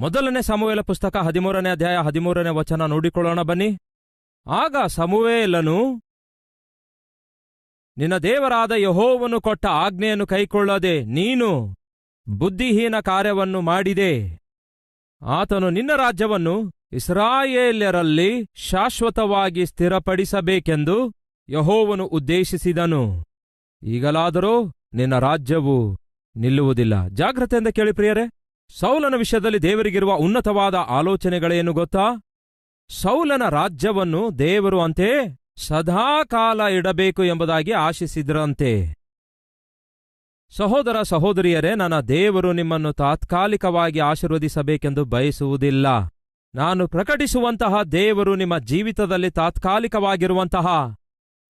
ಮೊದಲನೇ ಸಮುವೇಲ ಪುಸ್ತಕ ಹದಿಮೂರನೇ ಅಧ್ಯಾಯ ಹದಿಮೂರನೇ ವಚನ ನೋಡಿಕೊಳ್ಳೋಣ ಬನ್ನಿ. ಆಗ ಸಮುವೇಲನು, ನಿನ್ನ ದೇವರಾದ ಯಹೋವನು ಕೊಟ್ಟ ಆಜ್ಞೆಯನ್ನು ಕೈಕೊಳ್ಳದೆ ನೀನು ಬುದ್ಧಿಹೀನ ಕಾರ್ಯವನ್ನು ಮಾಡಿದೆ. ಆತನು ನಿನ್ನ ರಾಜ್ಯವನ್ನು ಇಸ್ರಾಯೇಲ್ಯರಲ್ಲಿ ಶಾಶ್ವತವಾಗಿ ಸ್ಥಿರಪಡಿಸಬೇಕೆಂದು ಯಹೋವನು ಉದ್ದೇಶಿಸಿದನು. ಈಗಲಾದರೂ ನಿನ್ನ ರಾಜ್ಯವು ನಿಲ್ಲುವುದಿಲ್ಲ. ಜಾಗ್ರತೆಯಿಂದ ಕೇಳಿ ಪ್ರಿಯರೇ. ಸೌಲನ ವಿಷಯದಲ್ಲಿ ದೇವರಿಗಿರುವ ಉನ್ನತವಾದ ಆಲೋಚನೆಗಳೇನು ಗೊತ್ತಾ? ಸೌಲನ ರಾಜ್ಯವನ್ನು ದೇವರು ಅಂತೆ ಸದಾಕಾಲ ಇಡಬೇಕು ಎಂಬುದಾಗಿ ಆಶಿಸಿದ್ರಂತೆ. ಸಹೋದರ ಸಹೋದರಿಯರೇ, ನನ್ನ ದೇವರು ನಿಮ್ಮನ್ನು ತಾತ್ಕಾಲಿಕವಾಗಿ ಆಶೀರ್ವದಿಸಬೇಕೆಂದು ಬಯಸುವುದಿಲ್ಲ. ನಾನು ಪ್ರಕಟಿಸುವಂತಹ ದೇವರು ನಿಮ್ಮ ಜೀವಿತದಲ್ಲಿ ತಾತ್ಕಾಲಿಕವಾಗಿರುವಂತಹ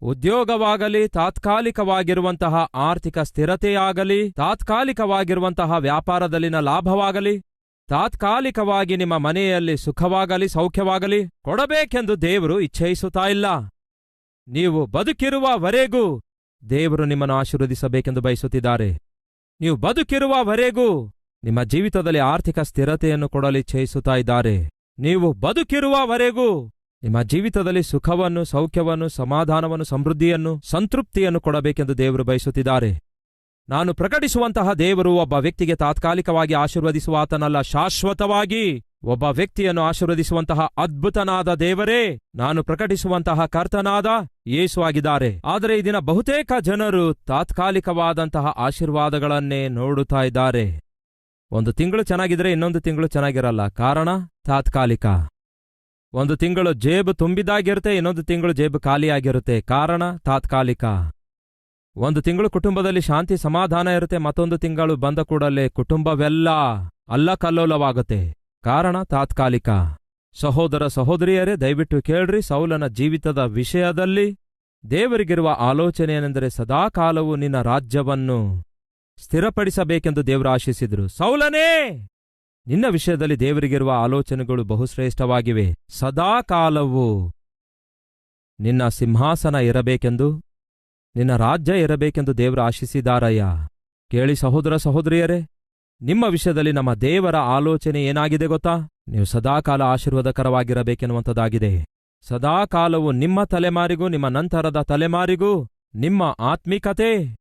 ಉದ್ಯೋಗವಾಗಲಿ, ತಾತ್ಕಾಲಿಕವಾಗಿರುವಂತಹ ಆರ್ಥಿಕ ಸ್ಥಿರತೆಯಾಗಲಿ, ತಾತ್ಕಾಲಿಕವಾಗಿರುವಂತಹ ವ್ಯಾಪಾರದಲ್ಲಿನ ಲಾಭವಾಗಲಿ, ತಾತ್ಕಾಲಿಕವಾಗಿ ನಿಮ್ಮ ಮನೆಯಲ್ಲಿ ಸುಖವಾಗಲಿ, ಸೌಖ್ಯವಾಗಲಿ, ಕೊಡಬೇಕೆಂದು ದೇವರು ಇಚ್ಛಯಿಸುತ್ತಾ ಇಲ್ಲ. ನೀವು ಬದುಕಿರುವವರೆಗೂ ದೇವರು ನಿಮ್ಮನ್ನು ಆಶೀರ್ವದಿಸಬೇಕೆಂದು ಬಯಸುತ್ತಿದ್ದಾರೆ. ನೀವು ಬದುಕಿರುವವರೆಗೂ ನಿಮ್ಮ ಜೀವಿತದಲ್ಲಿ ಆರ್ಥಿಕ ಸ್ಥಿರತೆಯನ್ನು ಕೊಡಲು ಇಚ್ಛಯಿಸುತ್ತಾ ಇದ್ದಾರೆ. ನೀವು ಬದುಕಿರುವವರೆಗೂ ನಿಮ್ಮ ಜೀವಿತದಲ್ಲಿ ಸುಖವನ್ನು, ಸೌಖ್ಯವನ್ನು, ಸಮಾಧಾನವನ್ನು, ಸಮೃದ್ಧಿಯನ್ನು, ಸಂತೃಪ್ತಿಯನ್ನು ಕೊಡಬೇಕೆಂದು ದೇವರು ಬಯಸುತ್ತಿದ್ದಾರೆ. ನಾನು ಪ್ರಕಟಿಸುವಂತಹ ದೇವರು ಒಬ್ಬ ವ್ಯಕ್ತಿಗೆ ತಾತ್ಕಾಲಿಕವಾಗಿ ಆಶೀರ್ವದಿಸುವ ಆತನಲ್ಲ, ಶಾಶ್ವತವಾಗಿ ಒಬ್ಬ ವ್ಯಕ್ತಿಯನ್ನು ಆಶೀರ್ವದಿಸುವಂತಹ ಅದ್ಭುತನಾದ ದೇವರೇ, ನಾನು ಪ್ರಕಟಿಸುವಂತಹ ಕರ್ತನಾದ ಯೇಸು ಆಗಿದ್ದಾರೆ. ಆದರೆ ಈ ಬಹುತೇಕ ಜನರು ತಾತ್ಕಾಲಿಕವಾದಂತಹ ಆಶೀರ್ವಾದಗಳನ್ನೇ ನೋಡುತ್ತಾ ಇದ್ದಾರೆ. ಒಂದು ತಿಂಗಳು ಚೆನ್ನಾಗಿದ್ರೆ ಇನ್ನೊಂದು ತಿಂಗಳು ಚೆನ್ನಾಗಿರಲ್ಲ. ಕಾರಣ ತಾತ್ಕಾಲಿಕ. ಒಂದು ತಿಂಗಳು ಜೇಬು ತುಂಬಿದಾಗಿರುತ್ತೆ ಇನ್ನೊಂದು ತಿಂಗಳು ಜೇಬು ಖಾಲಿಯಾಗಿರುತ್ತೆ. ಕಾರಣ, ತಾತ್ಕಾಲಿಕ. ಒಂದು ತಿಂಗಳು ಕುಟುಂಬದಲ್ಲಿ ಶಾಂತಿ, ಸಮಾಧಾನ ಇರುತ್ತೆ, ಮತ್ತೊಂದು ತಿಂಗಳು ಬಂದ ಕೂಡಲೇ ಕುಟುಂಬವೆಲ್ಲ ಅಲ್ಲ ಕಲ್ಲೋಲವಾಗುತ್ತೆ ಕಾರಣ, ತಾತ್ಕಾಲಿಕ. ಸಹೋದರ, ಸಹೋದರಿಯರೇ, ದಯವಿಟ್ಟು ಕೇಳ್ರಿ, ಸೌಲನ ಜೀವಿತದ ವಿಷಯದಲ್ಲಿ ದೇವರಿಗಿರುವ ಆಲೋಚನೆ ಏನೆಂದರೆ ಸದಾಕಾಲವು ನಿನ್ನ ರಾಜ್ಯವನ್ನು ಸ್ಥಿರಪಡಿಸಬೇಕೆಂದು ದೇವರು ಆಶಿಸಿದ್ರು. ಸೌಲನೇ! ನಿನ್ನ ವಿಷಯದಲ್ಲಿ ದೇವರಿಗಿರುವ ಆಲೋಚನೆಗಳು ಬಹುಶ್ರೇಷ್ಠವಾಗಿವೆ. ಸದಾಕಾಲವು ನಿನ್ನ ಸಿಂಹಾಸನ ಇರಬೇಕೆಂದು, ನಿನ್ನ ರಾಜ್ಯ ಇರಬೇಕೆಂದು ದೇವರು ಆಶಿಸಿದಾರಯ್ಯ. ಕೇಳಿ ಸಹೋದರ ಸಹೋದರಿಯರೇ, ನಿಮ್ಮ ವಿಷಯದಲ್ಲಿ ನಮ್ಮ ದೇವರ ಆಲೋಚನೆ ಏನಾಗಿದೆ ಗೊತ್ತಾ? ನೀವು ಸದಾಕಾಲ ಆಶೀರ್ವಾದಕರವಾಗಿರಬೇಕೆನ್ನುವಂಥದ್ದಾಗಿದೆ. ಸದಾಕಾಲವು ನಿಮ್ಮ ತಲೆಮಾರಿಗೂ, ನಿಮ್ಮ ನಂತರದ ತಲೆಮಾರಿಗೂ, ನಿಮ್ಮ ಆತ್ಮಿಕತೆ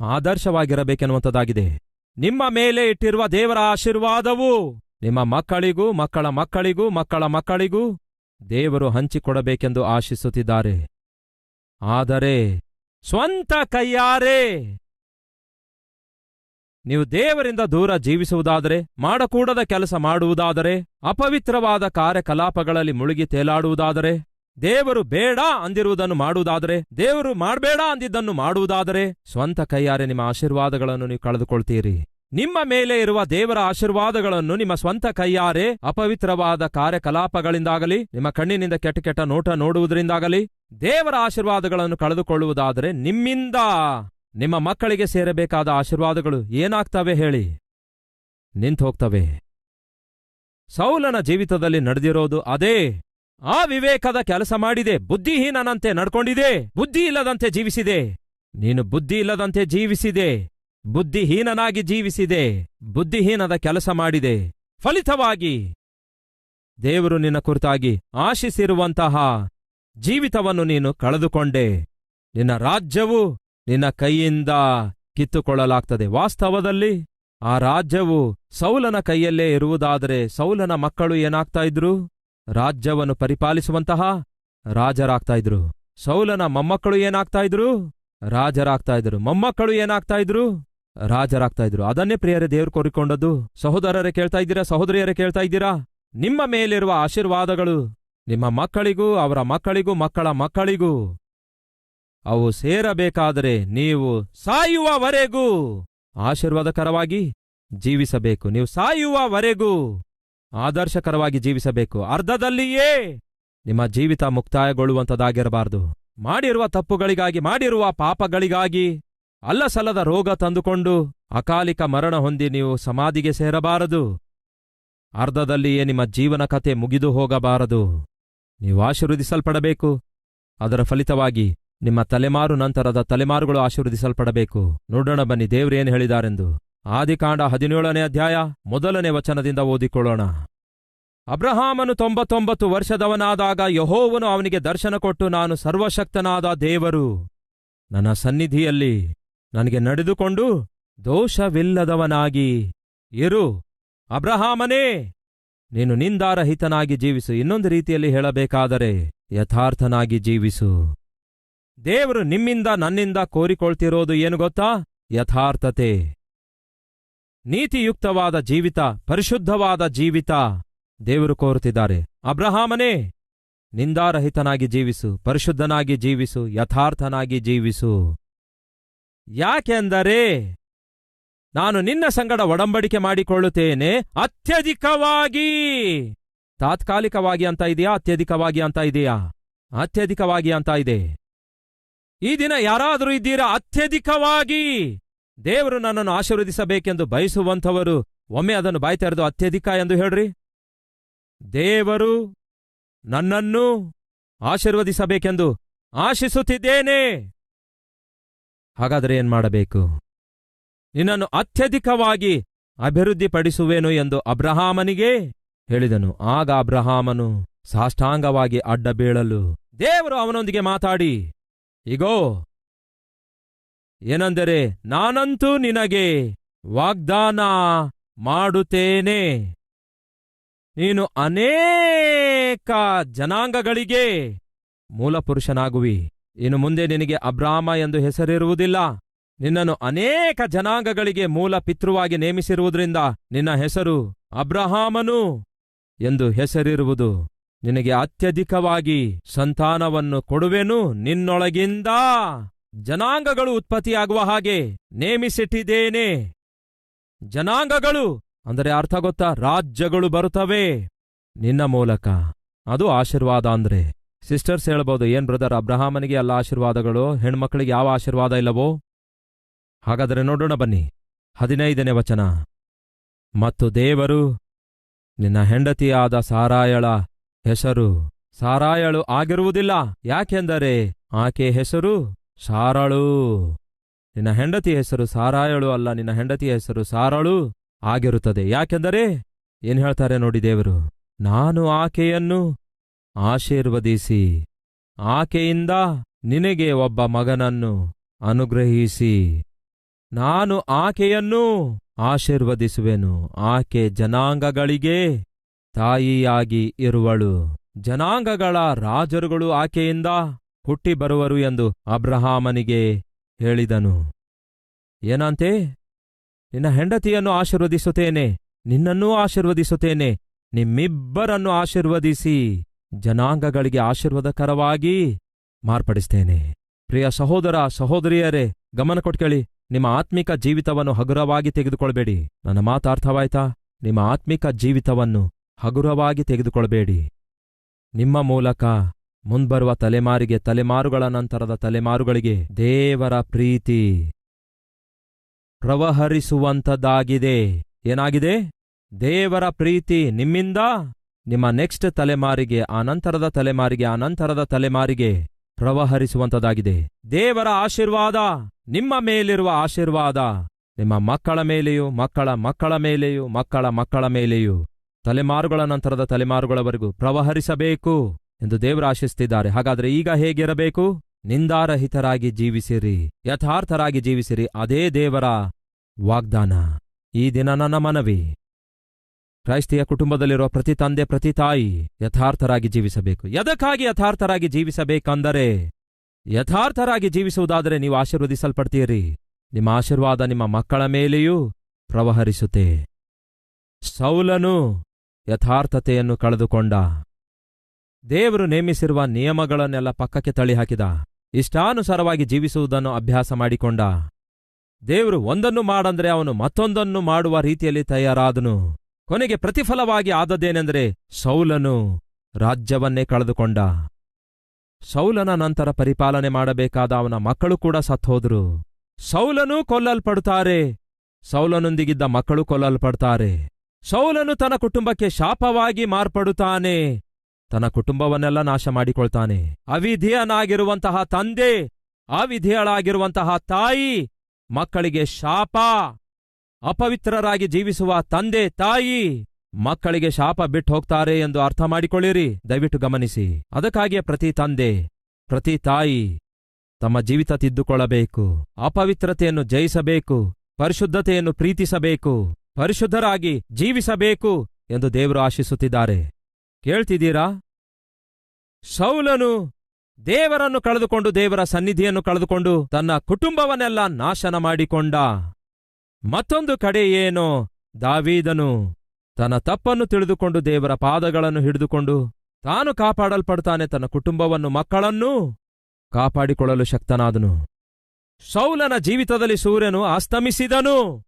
ಆದರ್ಶವಾಗಿರಬೇಕೆನ್ನುವಂಥದ್ದಾಗಿದೆ. ನಿಮ್ಮ ಮೇಲೆ ಇಟ್ಟಿರುವ ದೇವರ ಆಶೀರ್ವಾದವು. ನಿಮ್ಮ ಮಕ್ಕಳಿಗೂ, ಮಕ್ಕಳ ಮಕ್ಕಳಿಗೂ ಮಕ್ಕಳ ಮಕ್ಕಳಿಗೂ ದೇವರು ಹಂಚಿಕೊಡಬೇಕೆಂದು ಆಶಿಸುತ್ತಿದ್ದಾರೆ. ಆದರೆ ಸ್ವಂತ ಕೈಯಾರೆ ನೀವು ದೇವರಿಂದ ದೂರ ಜೀವಿಸುವುದಾದರೆ, ಮಾಡಕೂಡದ ಕೆಲಸ ಮಾಡುವುದಾದರೆ, ಅಪವಿತ್ರವಾದ ಕಾರ್ಯಕಲಾಪಗಳಲ್ಲಿ ಮುಳುಗಿ ತೇಲಾಡುವುದಾದರೆ ದೇವರು ಬೇಡ ಅಂದಿರುವುದನ್ನು ಮಾಡುವುದಾದರೆ, ದೇವರು ಮಾಡಬೇಡ ಅಂದಿದ್ದನ್ನು ಮಾಡುವುದಾದರೆ, ಸ್ವಂತ ಕೈಯಾರೆ ನಿಮ್ಮ ಆಶೀರ್ವಾದಗಳನ್ನು ನೀವು ಕಳೆದುಕೊಳ್ತೀರಿ. ನಿಮ್ಮ ಮೇಲೆ ಇರುವ ದೇವರ ಆಶೀರ್ವಾದಗಳನ್ನು ನಿಮ್ಮ ಸ್ವಂತ ಕೈಯಾರೆ ಅಪವಿತ್ರವಾದ ಕಾರ್ಯಕಲಾಪಗಳಿಂದಾಗಲಿ, ನಿಮ್ಮ ಕಣ್ಣಿನಿಂದ ಕೆಟ್ಟ ಕೆಟ್ಟ ನೋಟ ನೋಡುವುದರಿಂದಾಗಲಿ, ದೇವರ ಆಶೀರ್ವಾದಗಳನ್ನು ಕಳೆದುಕೊಳ್ಳುವುದಾದರೆ ನಿಮ್ಮಿಂದ ನಿಮ್ಮ ಮಕ್ಕಳಿಗೆ ಸೇರಬೇಕಾದ ಆಶೀರ್ವಾದಗಳು ಏನಾಗ್ತವೆ ಹೇಳಿ. ನಿಂತು ಹೋಗ್ತವೆ. ಸೌಲನ ಜೀವಿತದಲ್ಲಿ ನಡೆದಿರೋದು ಅದೇ. ಆ ವಿವೇಕದ ಕೆಲಸ ಮಾಡಿದೆ. ಬುದ್ಧಿಹೀನನಂತೆ ನಡ್ಕೊಂಡಿದೆ. ಬುದ್ಧಿ ಇಲ್ಲದಂತೆ ಜೀವಿಸಿದೆ. ನೀನು ಬುದ್ಧಿ ಇಲ್ಲದಂತೆ ಜೀವಿಸಿದೆ. ಬುದ್ಧಿಹೀನನಾಗಿ ಜೀವಿಸಿದೆ. ಬುದ್ಧಿಹೀನದ ಕೆಲಸ ಮಾಡಿದೆ. ಫಲಿತವಾಗಿ ದೇವರು ನಿನ್ನ ಕುರಿತಾಗಿ ಆಶಿಸಿರುವಂತಹ ಜೀವಿತವನ್ನು ನೀನು ಕಳೆದುಕೊಂಡೆ. ನಿನ್ನ ರಾಜ್ಯವು ನಿನ್ನ ಕೈಯಿಂದ ಕಿತ್ತುಕೊಳ್ಳಲಾಗ್ತದೆ. ವಾಸ್ತವದಲ್ಲಿ ಆ ರಾಜ್ಯವು ಸೌಲನ ಕೈಯಲ್ಲೇ ಇರುವುದಾದರೆ ಸೌಲನ ಮಕ್ಕಳು ಏನಾಗ್ತಾ ಇದ್ರು? ರಾಜ್ಯವನ್ನು ಪರಿಪಾಲಿಸುವಂತಹ ರಾಜರಾಗ್ತಾ ಇದ್ರು. ಸೌಲನ ಮೊಮ್ಮಕ್ಕಳು ಏನಾಗ್ತಾ ಇದ್ರು? ರಾಜರಾಗ್ತಾ ಇದ್ರು. ಮೊಮ್ಮಕ್ಕಳು ಏನಾಗ್ತಾ ಇದ್ರು? ರಾಜರಾಗ್ತಾ ಇದ್ರು. ಅದನ್ನೇ ಪ್ರಿಯರೇ, ದೇವ್ರು ಕೋರಿಕೊಂಡದ್ದು. ಸಹೋದರರೇ ಕೇಳ್ತಾ ಇದ್ದೀರಾ? ಸಹೋದರಿಯರೇ ಕೇಳ್ತಾ ಇದ್ದೀರಾ? ನಿಮ್ಮ ಮೇಲಿರುವ ಆಶೀರ್ವಾದಗಳು ನಿಮ್ಮ ಮಕ್ಕಳಿಗೂ, ಅವರ ಮಕ್ಕಳಿಗೂ, ಮಕ್ಕಳ ಮಕ್ಕಳಿಗೂ. ಅವು ಸೇರಬೇಕಾದರೆ ನೀವು ಸಾಯುವವರೆಗೂ. ಆಶೀರ್ವಾದಕರವಾಗಿ ಜೀವಿಸಬೇಕು. ನೀವು ಸಾಯುವವರೆಗೂ. ಆದರ್ಶಕರವಾಗಿ ಜೀವಿಸಬೇಕು. ಅರ್ಧದಲ್ಲಿಯೇ ನಿಮ್ಮ ಜೀವಿತ ಮುಕ್ತಾಯಗೊಳ್ಳುವಂಥದ್ದಾಗಿರಬಾರದು. ಮಾಡಿರುವ ತಪ್ಪುಗಳಿಗಾಗಿ, ಮಾಡಿರುವ ಪಾಪಗಳಿಗಾಗಿ ಅಲ್ಲಸಲ್ಲದ ರೋಗ ತಂದುಕೊಂಡು ಅಕಾಲಿಕ ಮರಣ ಹೊಂದಿ ನೀವು ಸಮಾಧಿಗೆ ಸೇರಬಾರದು. ಅರ್ಧದಲ್ಲಿಯೇ ನಿಮ್ಮ ಜೀವನ ಕಥೆ ಮುಗಿದು ಹೋಗಬಾರದು. ನೀವು ಆಶೀರ್ವದಿಸಲ್ಪಡಬೇಕು. ಅದರ ಫಲಿತವಾಗಿ ನಿಮ್ಮ ತಲೆಮಾರು ನಂತರದ ತಲೆಮಾರುಗಳು ಆಶೀರ್ವದಿಸಲ್ಪಡಬೇಕು. ನೋಡೋಣ ಬನ್ನಿ ದೇವ್ರೇನು ಹೇಳಿದಾರೆಂದು. ಆದಿಕಾಂಡ ಹದಿನೇಳನೇ ಅಧ್ಯಾಯ ಮೊದಲನೇ ವಚನದಿಂದ ಓದಿಕೊಳ್ಳೋಣ. ಅಬ್ರಹಾಮನು ತೊಂಬತ್ತೊಂಬತ್ತು ವರ್ಷದವನಾದಾಗ ಯಹೋವನು ಅವನಿಗೆ ದರ್ಶನ ಕೊಟ್ಟು, ನಾನು ಸರ್ವಶಕ್ತನಾದ ದೇವರು, ನನ್ನ ಸನ್ನಿಧಿಯಲ್ಲಿ ನನಗೆ ನಡೆದುಕೊಂಡು ದೋಷವಿಲ್ಲದವನಾಗಿ ಇರು. ಅಬ್ರಹಾಮನೇ, ನೀನು ನಿಂದಾರಹಿತನಾಗಿ ಜೀವಿಸು. ಇನ್ನೊಂದು ರೀತಿಯಲ್ಲಿ ಹೇಳಬೇಕಾದರೆ, ಯಥಾರ್ಥನಾಗಿ ಜೀವಿಸು. ದೇವರು ನಿಮ್ಮಿಂದ ನನ್ನಿಂದ ಕೋರಿಕೊಳ್ತಿರೋದು ಏನು ಗೊತ್ತಾ? ಯಥಾರ್ಥತೆ. ನೀತಿಯುಕ್ತವಾದ ಜೀವಿತ, ಪರಿಶುದ್ಧವಾದ ಜೀವಿತ ದೇವರು ಕೋರುತ್ತಿದ್ದಾರೆ. ಅಬ್ರಹಾಮನೇ, ನಿಂದಾರಹಿತನಾಗಿ ಜೀವಿಸು, ಪರಿಶುದ್ಧನಾಗಿ ಜೀವಿಸು, ಯಥಾರ್ಥನಾಗಿ ಜೀವಿಸು. ಯಾಕೆಂದರೆ ನಾನು ನಿನ್ನ ಸಂಗಡ ಒಡಂಬಡಿಕೆ ಮಾಡಿಕೊಳ್ಳುತ್ತೇನೆ, ಅತ್ಯಧಿಕವಾಗಿ. ತಾತ್ಕಾಲಿಕವಾಗಿ ಅಂತ ಇದೆಯಾ, ಅತ್ಯಧಿಕವಾಗಿ ಅಂತ ಇದೆಯಾ? ಅತ್ಯಧಿಕವಾಗಿ ಅಂತ ಇದೆ. ಈ ದಿನ ಯಾರಾದರೂ ಇದ್ದೀರಾ, ಅತ್ಯಧಿಕವಾಗಿ. ದೇವರು ನನ್ನನ್ನು ಆಶೀರ್ವದಿಸಬೇಕೆಂದು ಬಯಸುವಂಥವರು ಒಮ್ಮೆ ಅದನ್ನು ಬಾಯಿ ತೆರೆದು ಅತ್ಯಧಿಕ ಎಂದು ಹೇಳ್ರಿ. ದೇವರು ನನ್ನನ್ನು ಆಶೀರ್ವದಿಸಬೇಕೆಂದು ಆಶಿಸುತ್ತಿದ್ದೇನೆ. ಹಾಗಾದರೆ ಏನ್ ಮಾಡಬೇಕು? ನಿನ್ನನ್ನು ಅತ್ಯಧಿಕವಾಗಿ ಅಭಿವೃದ್ಧಿಪಡಿಸುವೇನು ಎಂದು ಅಬ್ರಹಾಮನಿಗೆ ಹೇಳಿದನು. ಆಗ ಅಬ್ರಹಾಮನು ಸಾಷ್ಟಾಂಗವಾಗಿ ಅಡ್ಡ ಬೀಳಲು, ದೇವರು ಅವನೊಂದಿಗೆ ಮಾತಾಡಿ, ಇಗೋ ಏನೆಂದರೆ ನಾನಂತೂ ನಿನಗೆ ವಾಗ್ದಾನ ಮಾಡುತ್ತೇನೆ. ನೀನು ಅನೇಕ ಜನಾಂಗಗಳಿಗೆ ಮೂಲಪುರುಷನಾಗುವಿ. ಇನ್ನು ಮುಂದೆ ನಿನಗೆ ಅಬ್ರಾಮ ಎಂದು ಹೆಸರಿರುವುದಿಲ್ಲ. ನಿನ್ನನ್ನು ಅನೇಕ ಜನಾಂಗಗಳಿಗೆ ಮೂಲ ಪಿತೃವಾಗಿ ನೇಮಿಸಿರುವುದರಿಂದ ನಿನ್ನ ಹೆಸರು ಅಬ್ರಹಾಮನು ಎಂದು ಹೆಸರಿರುವುದು. ನಿನಗೆ ಅತ್ಯಧಿಕವಾಗಿ ಸಂತಾನವನ್ನು ಕೊಡುವೆನು ನಿನ್ನೊಳಗಿಂದ. ಜನಾಂಗಗಳು ಉತ್ಪತ್ತಿಯಾಗುವ ಹಾಗೆ ನೇಮಿಸಿಟ್ಟಿದ್ದೇನೆ. ಜನಾಂಗಗಳು, ಅಂದರೆ ಅರ್ಥ ಗೊತ್ತಾ? ರಾಜ್ಯಗಳು ಬರುತ್ತವೆ. ನಿನ್ನ ಮೂಲಕ. ಅದು ಆಶೀರ್ವಾದ ಅಂದ್ರೆ. ಸಿಸ್ಟರ್ಸ್ ಹೇಳ್ಬೋದು, ಏನ್ ಬ್ರದರ್, ಅಬ್ರಹಾಮನಿಗೆ ಎಲ್ಲ ಆಶೀರ್ವಾದಗಳು? ಹೆಣ್ಮಕ್ಳಿಗೆ ಯಾವ ಆಶೀರ್ವಾದ ಇಲ್ಲವೋ? ಹಾಗಾದರೆ ನೋಡೋಣ ಬನ್ನಿ. ಹದಿನೈದನೇ ವಚನ. ಮತ್ತು ದೇವರು ನಿನ್ನ ಹೆಂಡತಿಯಾದ ಸಾರಾಯಳ ಹೆಸರು. ಸಾರಾಯಳು ಆಗಿರುವುದಿಲ್ಲ. ಯಾಕೆಂದರೆ ಆಕೆ ಹೆಸರು? ಸಾರಳು, ನಿನ್ನ ಹೆಂಡತಿ ಹೆಸರು ಸಾರಾಯಳು ಅಲ್ಲ, ನಿನ್ನ ಹೆಂಡತಿಯ ಹೆಸರು ಸಾರಳು ಆಗಿರುತ್ತದೆ. ಯಾಕೆಂದರೆ ಏನ್ ಹೇಳ್ತಾರೆ ನೋಡಿ ದೇವರು, ನಾನು ಆಕೆಯನ್ನು ಆಶೀರ್ವದಿಸಿ, ಆಕೆಯಿಂದ ನಿನಗೆ ಒಬ್ಬ ಮಗನನ್ನು ಅನುಗ್ರಹಿಸಿ, ನಾನು ಆಕೆಯನ್ನು ಆಶೀರ್ವದಿಸುವೆನು. ಆಕೆ ಜನಾಂಗಗಳಿಗೆ ತಾಯಿಯಾಗಿ ಇರುವಳು. ಜನಾಂಗಗಳ ರಾಜರುಗಳು ಆಕೆಯಿಂದ ಹುಟ್ಟಿ ಬರುವರು ಎಂದು ಅಬ್ರಹಾಮನಿಗೆ ಹೇಳಿದನು. ಏನಂತೆ? ನಿನ್ನ ಹೆಂಡತಿಯನ್ನು ಆಶೀರ್ವದಿಸುತ್ತೇನೆ, ನಿನ್ನನ್ನೂ ಆಶೀರ್ವದಿಸುತ್ತೇನೆ, ನಿಮ್ಮಿಬ್ಬರನ್ನು ಆಶೀರ್ವದಿಸಿ ಜನಾಂಗಗಳಿಗೆ ಆಶೀರ್ವಾದಕರವಾಗಿ ಮಾರ್ಪಡಿಸ್ತೇನೆ. ಪ್ರಿಯ ಸಹೋದರ ಸಹೋದರಿಯರೇ, ಗಮನ ಕೊಟ್ಕೇಳಿ ನಿಮ್ಮ ಆತ್ಮಿಕ ಜೀವಿತವನ್ನು ಹಗುರವಾಗಿ ತೆಗೆದುಕೊಳ್ಬೇಡಿ. ನನ್ನ ಮಾತು ಅರ್ಥವಾಯ್ತಾ? ನಿಮ್ಮ ಆತ್ಮಿಕ ಜೀವಿತವನ್ನು ಹಗುರವಾಗಿ ತೆಗೆದುಕೊಳ್ಬೇಡಿ. ನಿಮ್ಮ ಮೂಲಕ ಮುಂಬರುವ ತಲೆಮಾರಿಗೆ ತಲೆಮಾರುಗಳ ನಂತರದ ತಲೆಮಾರುಗಳಿಗೆ ದೇವರ ಪ್ರೀತಿ ಪ್ರವಹರಿಸುವಂಥದ್ದಾಗಿದೆ. ಏನಾಗಿದೆ? ದೇವರ ಪ್ರೀತಿ ನಿಮ್ಮಿಂದ? ನಿಮ್ಮ ನೆಕ್ಸ್ಟ್ ತಲೆಮಾರಿಗೆ ಅನಂತರದ ತಲೆಮಾರಿಗೆ ಅನಂತರದ ತಲೆಮಾರಿಗೆ ಪ್ರವಹರಿಸುವಂಥದ್ದಾಗಿದೆ. ದೇವರ ಆಶೀರ್ವಾದ, ನಿಮ್ಮ ಮೇಲಿರುವ ಆಶೀರ್ವಾದ, ನಿಮ್ಮ ಮಕ್ಕಳ ಮೇಲೆಯೂ, ಮಕ್ಕಳ ಮಕ್ಕಳ ಮೇಲೆಯೂ, ಮಕ್ಕಳ ಮಕ್ಕಳ ಮೇಲೆಯೂ ತಲೆಮಾರುಗಳ ನಂತರದ ತಲೆಮಾರುಗಳವರೆಗೂ ಪ್ರವಹರಿಸಬೇಕು. ಎಂದು ದೇವರು ಆಶಿಸ್ತಿದ್ದಾರೆ ಹಾಗಾದ್ರೆ ಈಗ ಹೇಗಿರಬೇಕು ನಿಂದಾರಹಿತರಾಗಿ ಜೀವಿಸಿರಿ, ಯಥಾರ್ಥರಾಗಿ ಜೀವಿಸಿರಿ, ಅದೇ ದೇವರ ವಾಗ್ದಾನ. ಈ ದಿನ ನನ್ನ ಮನವಿ. ಕ್ರೈಸ್ತಿಯ ಕುಟುಂಬದಲ್ಲಿರುವ ಪ್ರತಿ ತಂದೆ, ಪ್ರತಿ ತಾಯಿ ಯಥಾರ್ಥರಾಗಿ ಜೀವಿಸಬೇಕು. ಎದಕ್ಕಾಗಿ ಯಥಾರ್ಥರಾಗಿ ಜೀವಿಸಬೇಕಂದರೆ, ಯಥಾರ್ಥರಾಗಿ ಜೀವಿಸುವುದಾದರೆ ನೀವು ಆಶೀರ್ವದಿಸಲ್ಪಡ್ತೀರಿ. ನಿಮ್ಮ ಆಶೀರ್ವಾದ ನಿಮ್ಮ ಮಕ್ಕಳ ಮೇಲೆಯೂ ಪ್ರವಹರಿಸುತ್ತೆ. ಸೌಲನು ಯಥಾರ್ಥತೆಯನ್ನು ಕಳೆದುಕೊಂಡ. ದೇವರು ನೇಮಿಸಿರುವ ನಿಯಮಗಳನ್ನೆಲ್ಲ ಪಕ್ಕಕ್ಕೆ ತಳ್ಳಿಹಾಕಿದ. ಇಷ್ಟಾನುಸಾರವಾಗಿ ಜೀವಿಸುವುದನ್ನು ಅಭ್ಯಾಸ ಮಾಡಿಕೊಂಡ. ದೇವರು ಒಂದನ್ನು ಮಾಡಂದ್ರೆ ಅವನು ಮತ್ತೊಂದನ್ನು ಮಾಡುವ ರೀತಿಯಲ್ಲಿ ತಯಾರಾದನು. ಕೊನೆಗೆ ಪ್ರತಿಫಲವಾಗಿ ಆದದ್ದೇನೆಂದರೆ ಸೌಲನು ರಾಜ್ಯವನ್ನೇ ಕಳೆದುಕೊಂಡ. ಸೌಲನ ನಂತರ ಪರಿಪಾಲನೆ ಮಾಡಬೇಕಾದ ಅವನ ಮಕ್ಕಳು ಕೂಡ ಸತ್ತೋದ್ರು. ಸೌಲನೂ ಕೊಲ್ಲಲ್ಪಡುತ್ತಾರೆ ಸೌಲನೊಂದಿಗಿದ್ದ ಮಕ್ಕಳು ಕೊಲ್ಲಲ್ಪಡ್ತಾರೆ. ಸೌಲನು ತನ್ನ ಕುಟುಂಬಕ್ಕೆ ಶಾಪವಾಗಿ ಮಾರ್ಪಡುತ್ತಾನೆ. ತನ್ನ ಕುಟುಂಬವನ್ನೆಲ್ಲ ನಾಶ ಮಾಡಿಕೊಳ್ತಾನೆ. ಅವಿಧಿಯನಾಗಿರುವಂತಹ ತಂದೆ, ಅವಿಧಿಯಳಾಗಿರುವಂತಹ ತಾಯಿ, ಮಕ್ಕಳಿಗೆ ಶಾಪ, ಅಪವಿತ್ರರಾಗಿ ಜೀವಿಸುವ ತಂದೆ, ತಾಯಿ, ಮಕ್ಕಳಿಗೆ ಶಾಪ ಬಿಟ್ಟು ಹೋಗ್ತಾರೆ ಎಂದು ಅರ್ಥ ಮಾಡಿಕೊಳ್ಳಿರಿ. ದಯವಿಟ್ಟು ಗಮನಿಸಿ. ಅದಕ್ಕಾಗಿಯೇ ಪ್ರತಿ ತಂದೆ, ಪ್ರತಿ ತಾಯಿ ತಮ್ಮ ಜೀವಿತ ತಿದ್ದುಕೊಳ್ಳಬೇಕು. ಅಪವಿತ್ರತೆಯನ್ನು ಜಯಿಸಬೇಕು. ಪರಿಶುದ್ಧತೆಯನ್ನು ಪ್ರೀತಿಸಬೇಕು. ಪರಿಶುದ್ಧರಾಗಿ ಜೀವಿಸಬೇಕು ಎಂದು ದೇವರು ಆಶಿಸುತ್ತಿದ್ದಾರೆ. ಕೇಳ್ತಿದ್ದೀರಾ? ಶೌಲನು ದೇವರನ್ನು ಕಳೆದುಕೊಂಡು ದೇವರ ಸನ್ನಿಧಿಯನ್ನು ಕಳೆದುಕೊಂಡು ತನ್ನ ಕುಟುಂಬವನ್ನೆಲ್ಲ ನಾಶನ ಮಾಡಿಕೊಂಡ. ಮತ್ತೊಂದು ಕಡೆ ಏನೋ? ದಾವೀದನು ತನ್ನ ತಪ್ಪನ್ನು ತಿಳಿದುಕೊಂಡು ದೇವರ ಪಾದಗಳನ್ನು ಹಿಡಿದುಕೊಂಡು ತಾನು ಕಾಪಾಡಲ್ಪಡ್ತಾನೆ, ತನ್ನ ಕುಟುಂಬವನ್ನು, ಮಕ್ಕಳನ್ನೂ ಕಾಪಾಡಿಕೊಳ್ಳಲು ಶಕ್ತನಾದನು. ಶೌಲನ ಜೀವಿತದಲ್ಲಿ ಸೂರ್ಯನು ಅಸ್ತಮಿಸಿದನು.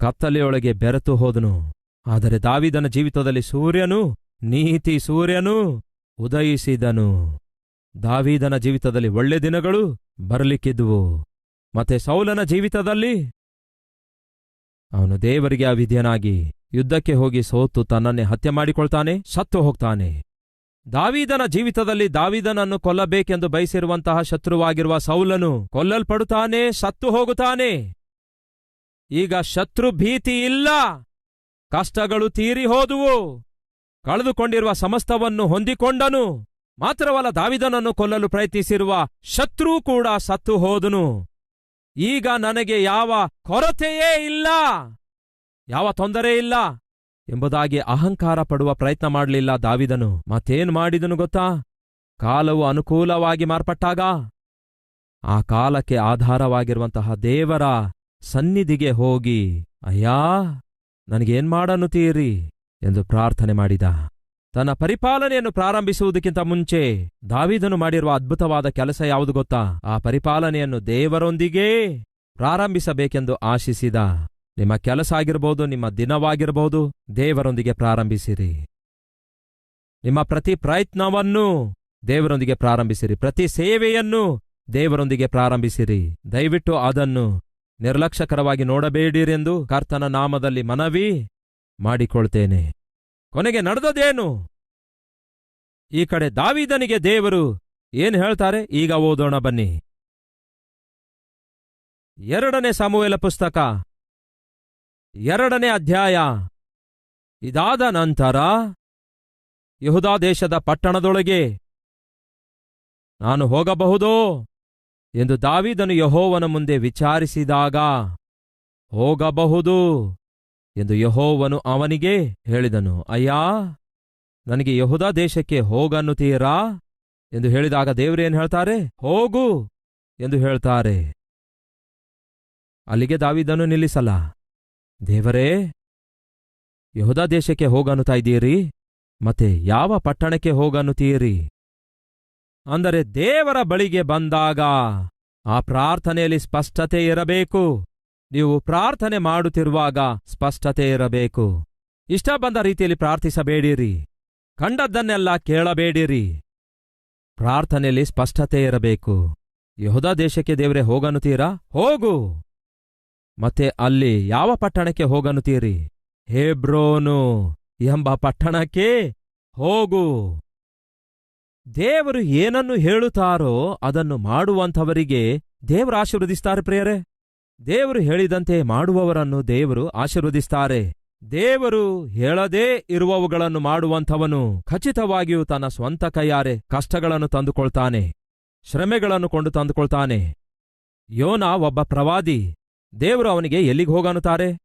ಕತ್ತಲೆಯೊಳಗೆ ಬೆರೆತು ಹೋದನು. ಆದರೆ ದಾವಿದನ ಜೀವಿತದಲ್ಲಿ ಸೂರ್ಯನು ನೀತಿ ಸೂರ್ಯನು ಉದಯಿಸಿದನು. ದಾವೀದನ ಜೀವಿತದಲ್ಲಿ ಒಳ್ಳೆ ದಿನಗಳು ಬರಲಿಕ್ಕಿದ್ವು. ಮತ್ತೆ ಸೌಲನ ಜೀವಿತದಲ್ಲಿ? ಅವನು ದೇವರಿಗೆ ಅವಿದ್ಯನಾಗಿ ಯುದ್ಧಕ್ಕೆ ಹೋಗಿ ಸೋತು ತನ್ನನ್ನೇ ಹತ್ಯೆ ಮಾಡಿಕೊಳ್ತಾನೆ, ಸತ್ತು ಹೋಗ್ತಾನೆ. ದಾವೀದನ ಜೀವಿತದಲ್ಲಿ ದಾವೀದನನ್ನು ಕೊಲ್ಲಬೇಕೆಂದು ಬಯಸಿರುವಂತಹ ಶತ್ರುವಾಗಿರುವ ಸೌಲನು ಕೊಲ್ಲಲ್ಪಡುತ್ತಾನೆ, ಸತ್ತು ಹೋಗುತ್ತಾನೆ. ಈಗ ಶತ್ರು ಭೀತಿ ಇಲ್ಲ. ಕಷ್ಟಗಳು ತೀರಿ ಹೋದುವು. ಕಳೆದುಕೊಂಡಿರುವ ಸಮಸ್ತವನ್ನು ಹೊಂದಿಕೊಂಡನು. ಮಾತ್ರವಲ್ಲ, ದಾವಿದನನ್ನು ಕೊಲ್ಲಲು ಪ್ರಯತ್ನಿಸಿರುವ ಶತ್ರು ಕೂಡ ಸತ್ತು ಹೋದನು. ಈಗ ನನಗೆ ಯಾವ ಕೊರತೆಯೇ ಇಲ್ಲ. ಯಾವ ತೊಂದರೆ ಇಲ್ಲ ಎಂಬುದಾಗಿ ಅಹಂಕಾರ ಪಡುವ ಪ್ರಯತ್ನ ಮಾಡಲಿಲ್ಲ ದಾವಿದನು. ಮತ್ತೇನ್ ಮಾಡಿದನು ಗೊತ್ತಾ? ಕಾಲವು ಅನುಕೂಲವಾಗಿ ಮಾರ್ಪಟ್ಟಾಗ? ಆ ಕಾಲಕ್ಕೆ ಆಧಾರವಾಗಿರುವಂತಹ ದೇವರ ಸನ್ನಿಧಿಗೆ ಹೋಗಿ, ಅಯ್ಯಾ, ನನಗೇನ್ ಮಾಡನ್ನುತ್ತೀರಿ? ಎಂದು ಪ್ರಾರ್ಥನೆ ಮಾಡಿದ. ತನ್ನ ಪರಿಪಾಲನೆಯನ್ನು ಪ್ರಾರಂಭಿಸುವುದಕ್ಕಿಂತ ಮುಂಚೆ ದಾವಿದನು ಮಾಡಿರುವ ಅದ್ಭುತವಾದ ಕೆಲಸ ಯಾವುದು ಗೊತ್ತಾ? ಆ ಪರಿಪಾಲನೆಯನ್ನು ದೇವರೊಂದಿಗೇ ಪ್ರಾರಂಭಿಸಬೇಕೆಂದು ಆಶಿಸಿದ. ನಿಮ್ಮ ಕೆಲಸ ಆಗಿರಬಹುದು ನಿಮ್ಮ ದಿನವಾಗಿರಬಹುದು ದೇವರೊಂದಿಗೆ ಪ್ರಾರಂಭಿಸಿರಿ. ನಿಮ್ಮ ಪ್ರತಿ ಪ್ರಯತ್ನವನ್ನು ದೇವರೊಂದಿಗೆ ಪ್ರಾರಂಭಿಸಿರಿ. ಪ್ರತಿ ಸೇವೆಯನ್ನು ದೇವರೊಂದಿಗೆ ಪ್ರಾರಂಭಿಸಿರಿ. ದಯವಿಟ್ಟು ಅದನ್ನು ನಿರ್ಲಕ್ಷ್ಯಕರವಾಗಿ ನೋಡಬೇಡಿರೆಂದು ಕರ್ತನ ನಾಮದಲ್ಲಿ ಮನವಿ ಮಾಡಿಕೊಳ್ತೇನೆ. ಕೊನೆಗೆ ನಡೆದದೇನು ಈ ಕಡೆ ದಾವಿದನಿಗೆ ದೇವರು ಏನ್ ಹೇಳ್ತಾರೆ? ಈಗ ಓದೋಣ ಬನ್ನಿ. ಎರಡನೇ ಸಮೂಹಲ ಪುಸ್ತಕ. ಎರಡನೇ ಅಧ್ಯಾಯ. ಇದಾದ ನಂತರ ಯಹುದಾ ದೇಶದ ಪಟ್ಟಣದೊಳಗೆ ನಾನು ಹೋಗಬಹುದೋ ಎಂದು ದಾವಿದನು ಯಹೋವನ ಮುಂದೆ ವಿಚಾರಿಸಿದಾಗ ಹೋಗಬಹುದು. ಎಂದು ಯಹೋವನು ಅವನಿಗೆ ಹೇಳಿದನು, ಅಯ್ಯಾ, ನನಗೆ ಯಹುದ ದೇಶಕ್ಕೆ ಹೋಗನ್ನುತ್ತೀರಾ? ಎಂದು ಹೇಳಿದಾಗ ದೇವರೇನು ಹೇಳ್ತಾರೆ? ಹೋಗು ಎಂದು ಹೇಳ್ತಾರೆ. ಅಲ್ಲಿಗೆ ದಾವಿದನು ನಿಲ್ಲಿಸಲ್ಲ. ದೇವರೇ, ಯಹುದ ದೇಶಕ್ಕೆ ಹೋಗನ್ನುತ್ತಾ ಇದ್ದೀರಿ? ಮತ್ತೆ ಯಾವ ಪಟ್ಟಣಕ್ಕೆ ಹೋಗನ್ನುತ್ತೀರಿ? ಅಂದರೆ ದೇವರ ಬಳಿಗೆ ಬಂದಾಗ ಆ ಪ್ರಾರ್ಥನೆಯಲ್ಲಿ ಸ್ಪಷ್ಟತೆ ಇರಬೇಕು. ನೀವು ಪ್ರಾರ್ಥನೆ ಮಾಡುತ್ತಿರುವಾಗ ಸ್ಪಷ್ಟತೆ ಇರಬೇಕು. ಇಷ್ಟ ಬಂದ ರೀತಿಯಲ್ಲಿ ಪ್ರಾರ್ಥಿಸಬೇಡಿರಿ. ಕಂಡದ್ದನ್ನೆಲ್ಲ ಕೇಳಬೇಡಿರಿ. ಪ್ರಾರ್ಥನೆಯಲ್ಲಿ ಸ್ಪಷ್ಟತೆ ಇರಬೇಕು. ಯಹುದ ದೇಶಕ್ಕೆ ದೇವರೇ ಹೋಗನುತ್ತೀರಾ ಹೋಗು. ಮತ್ತೆ ಅಲ್ಲಿ ಯಾವ ಪಟ್ಟಣಕ್ಕೆ ಹೋಗನುತ್ತೀರಿ ಹೇಬ್ರೋನು ಎಂಬ ಪಟ್ಟಣಕ್ಕೆ ಹೋಗು. ದೇವರು ಏನನ್ನು ಹೇಳುತ್ತಾರೋ ಅದನ್ನು ಮಾಡುವಂಥವರಿಗೆ ದೇವರ ಆಶೀರ್ವದಿಸ್ತಾರೆ ಪ್ರಿಯರೇ. ದೇವರು ಹೇಳಿದಂತೆ ಮಾಡುವವರನ್ನು ದೇವರು ಆಶೀರ್ವದಿಸ್ತಾರೆ ದೇವರು ಹೇಳದೇ ಇರುವವುಗಳನ್ನು ಮಾಡುವಂಥವನು ಖಚಿತವಾಗಿಯೂ ತನ್ನ ಸ್ವಂತ ಕೈಯಾರೆ ಕಷ್ಟಗಳನ್ನು ತಂದುಕೊಳ್ತಾನೆ, ಶ್ರಮೆಗಳನ್ನು ಕೊಂಡು ತಂದುಕೊಳ್ತಾನೆ. ಯೋನ ಒಬ್ಬ ಪ್ರವಾದಿ, ದೇವರು ಅವನಿಗೆ ಎಲ್ಲಿಗೆ ಹೋಗನುತ್ತಾರೆ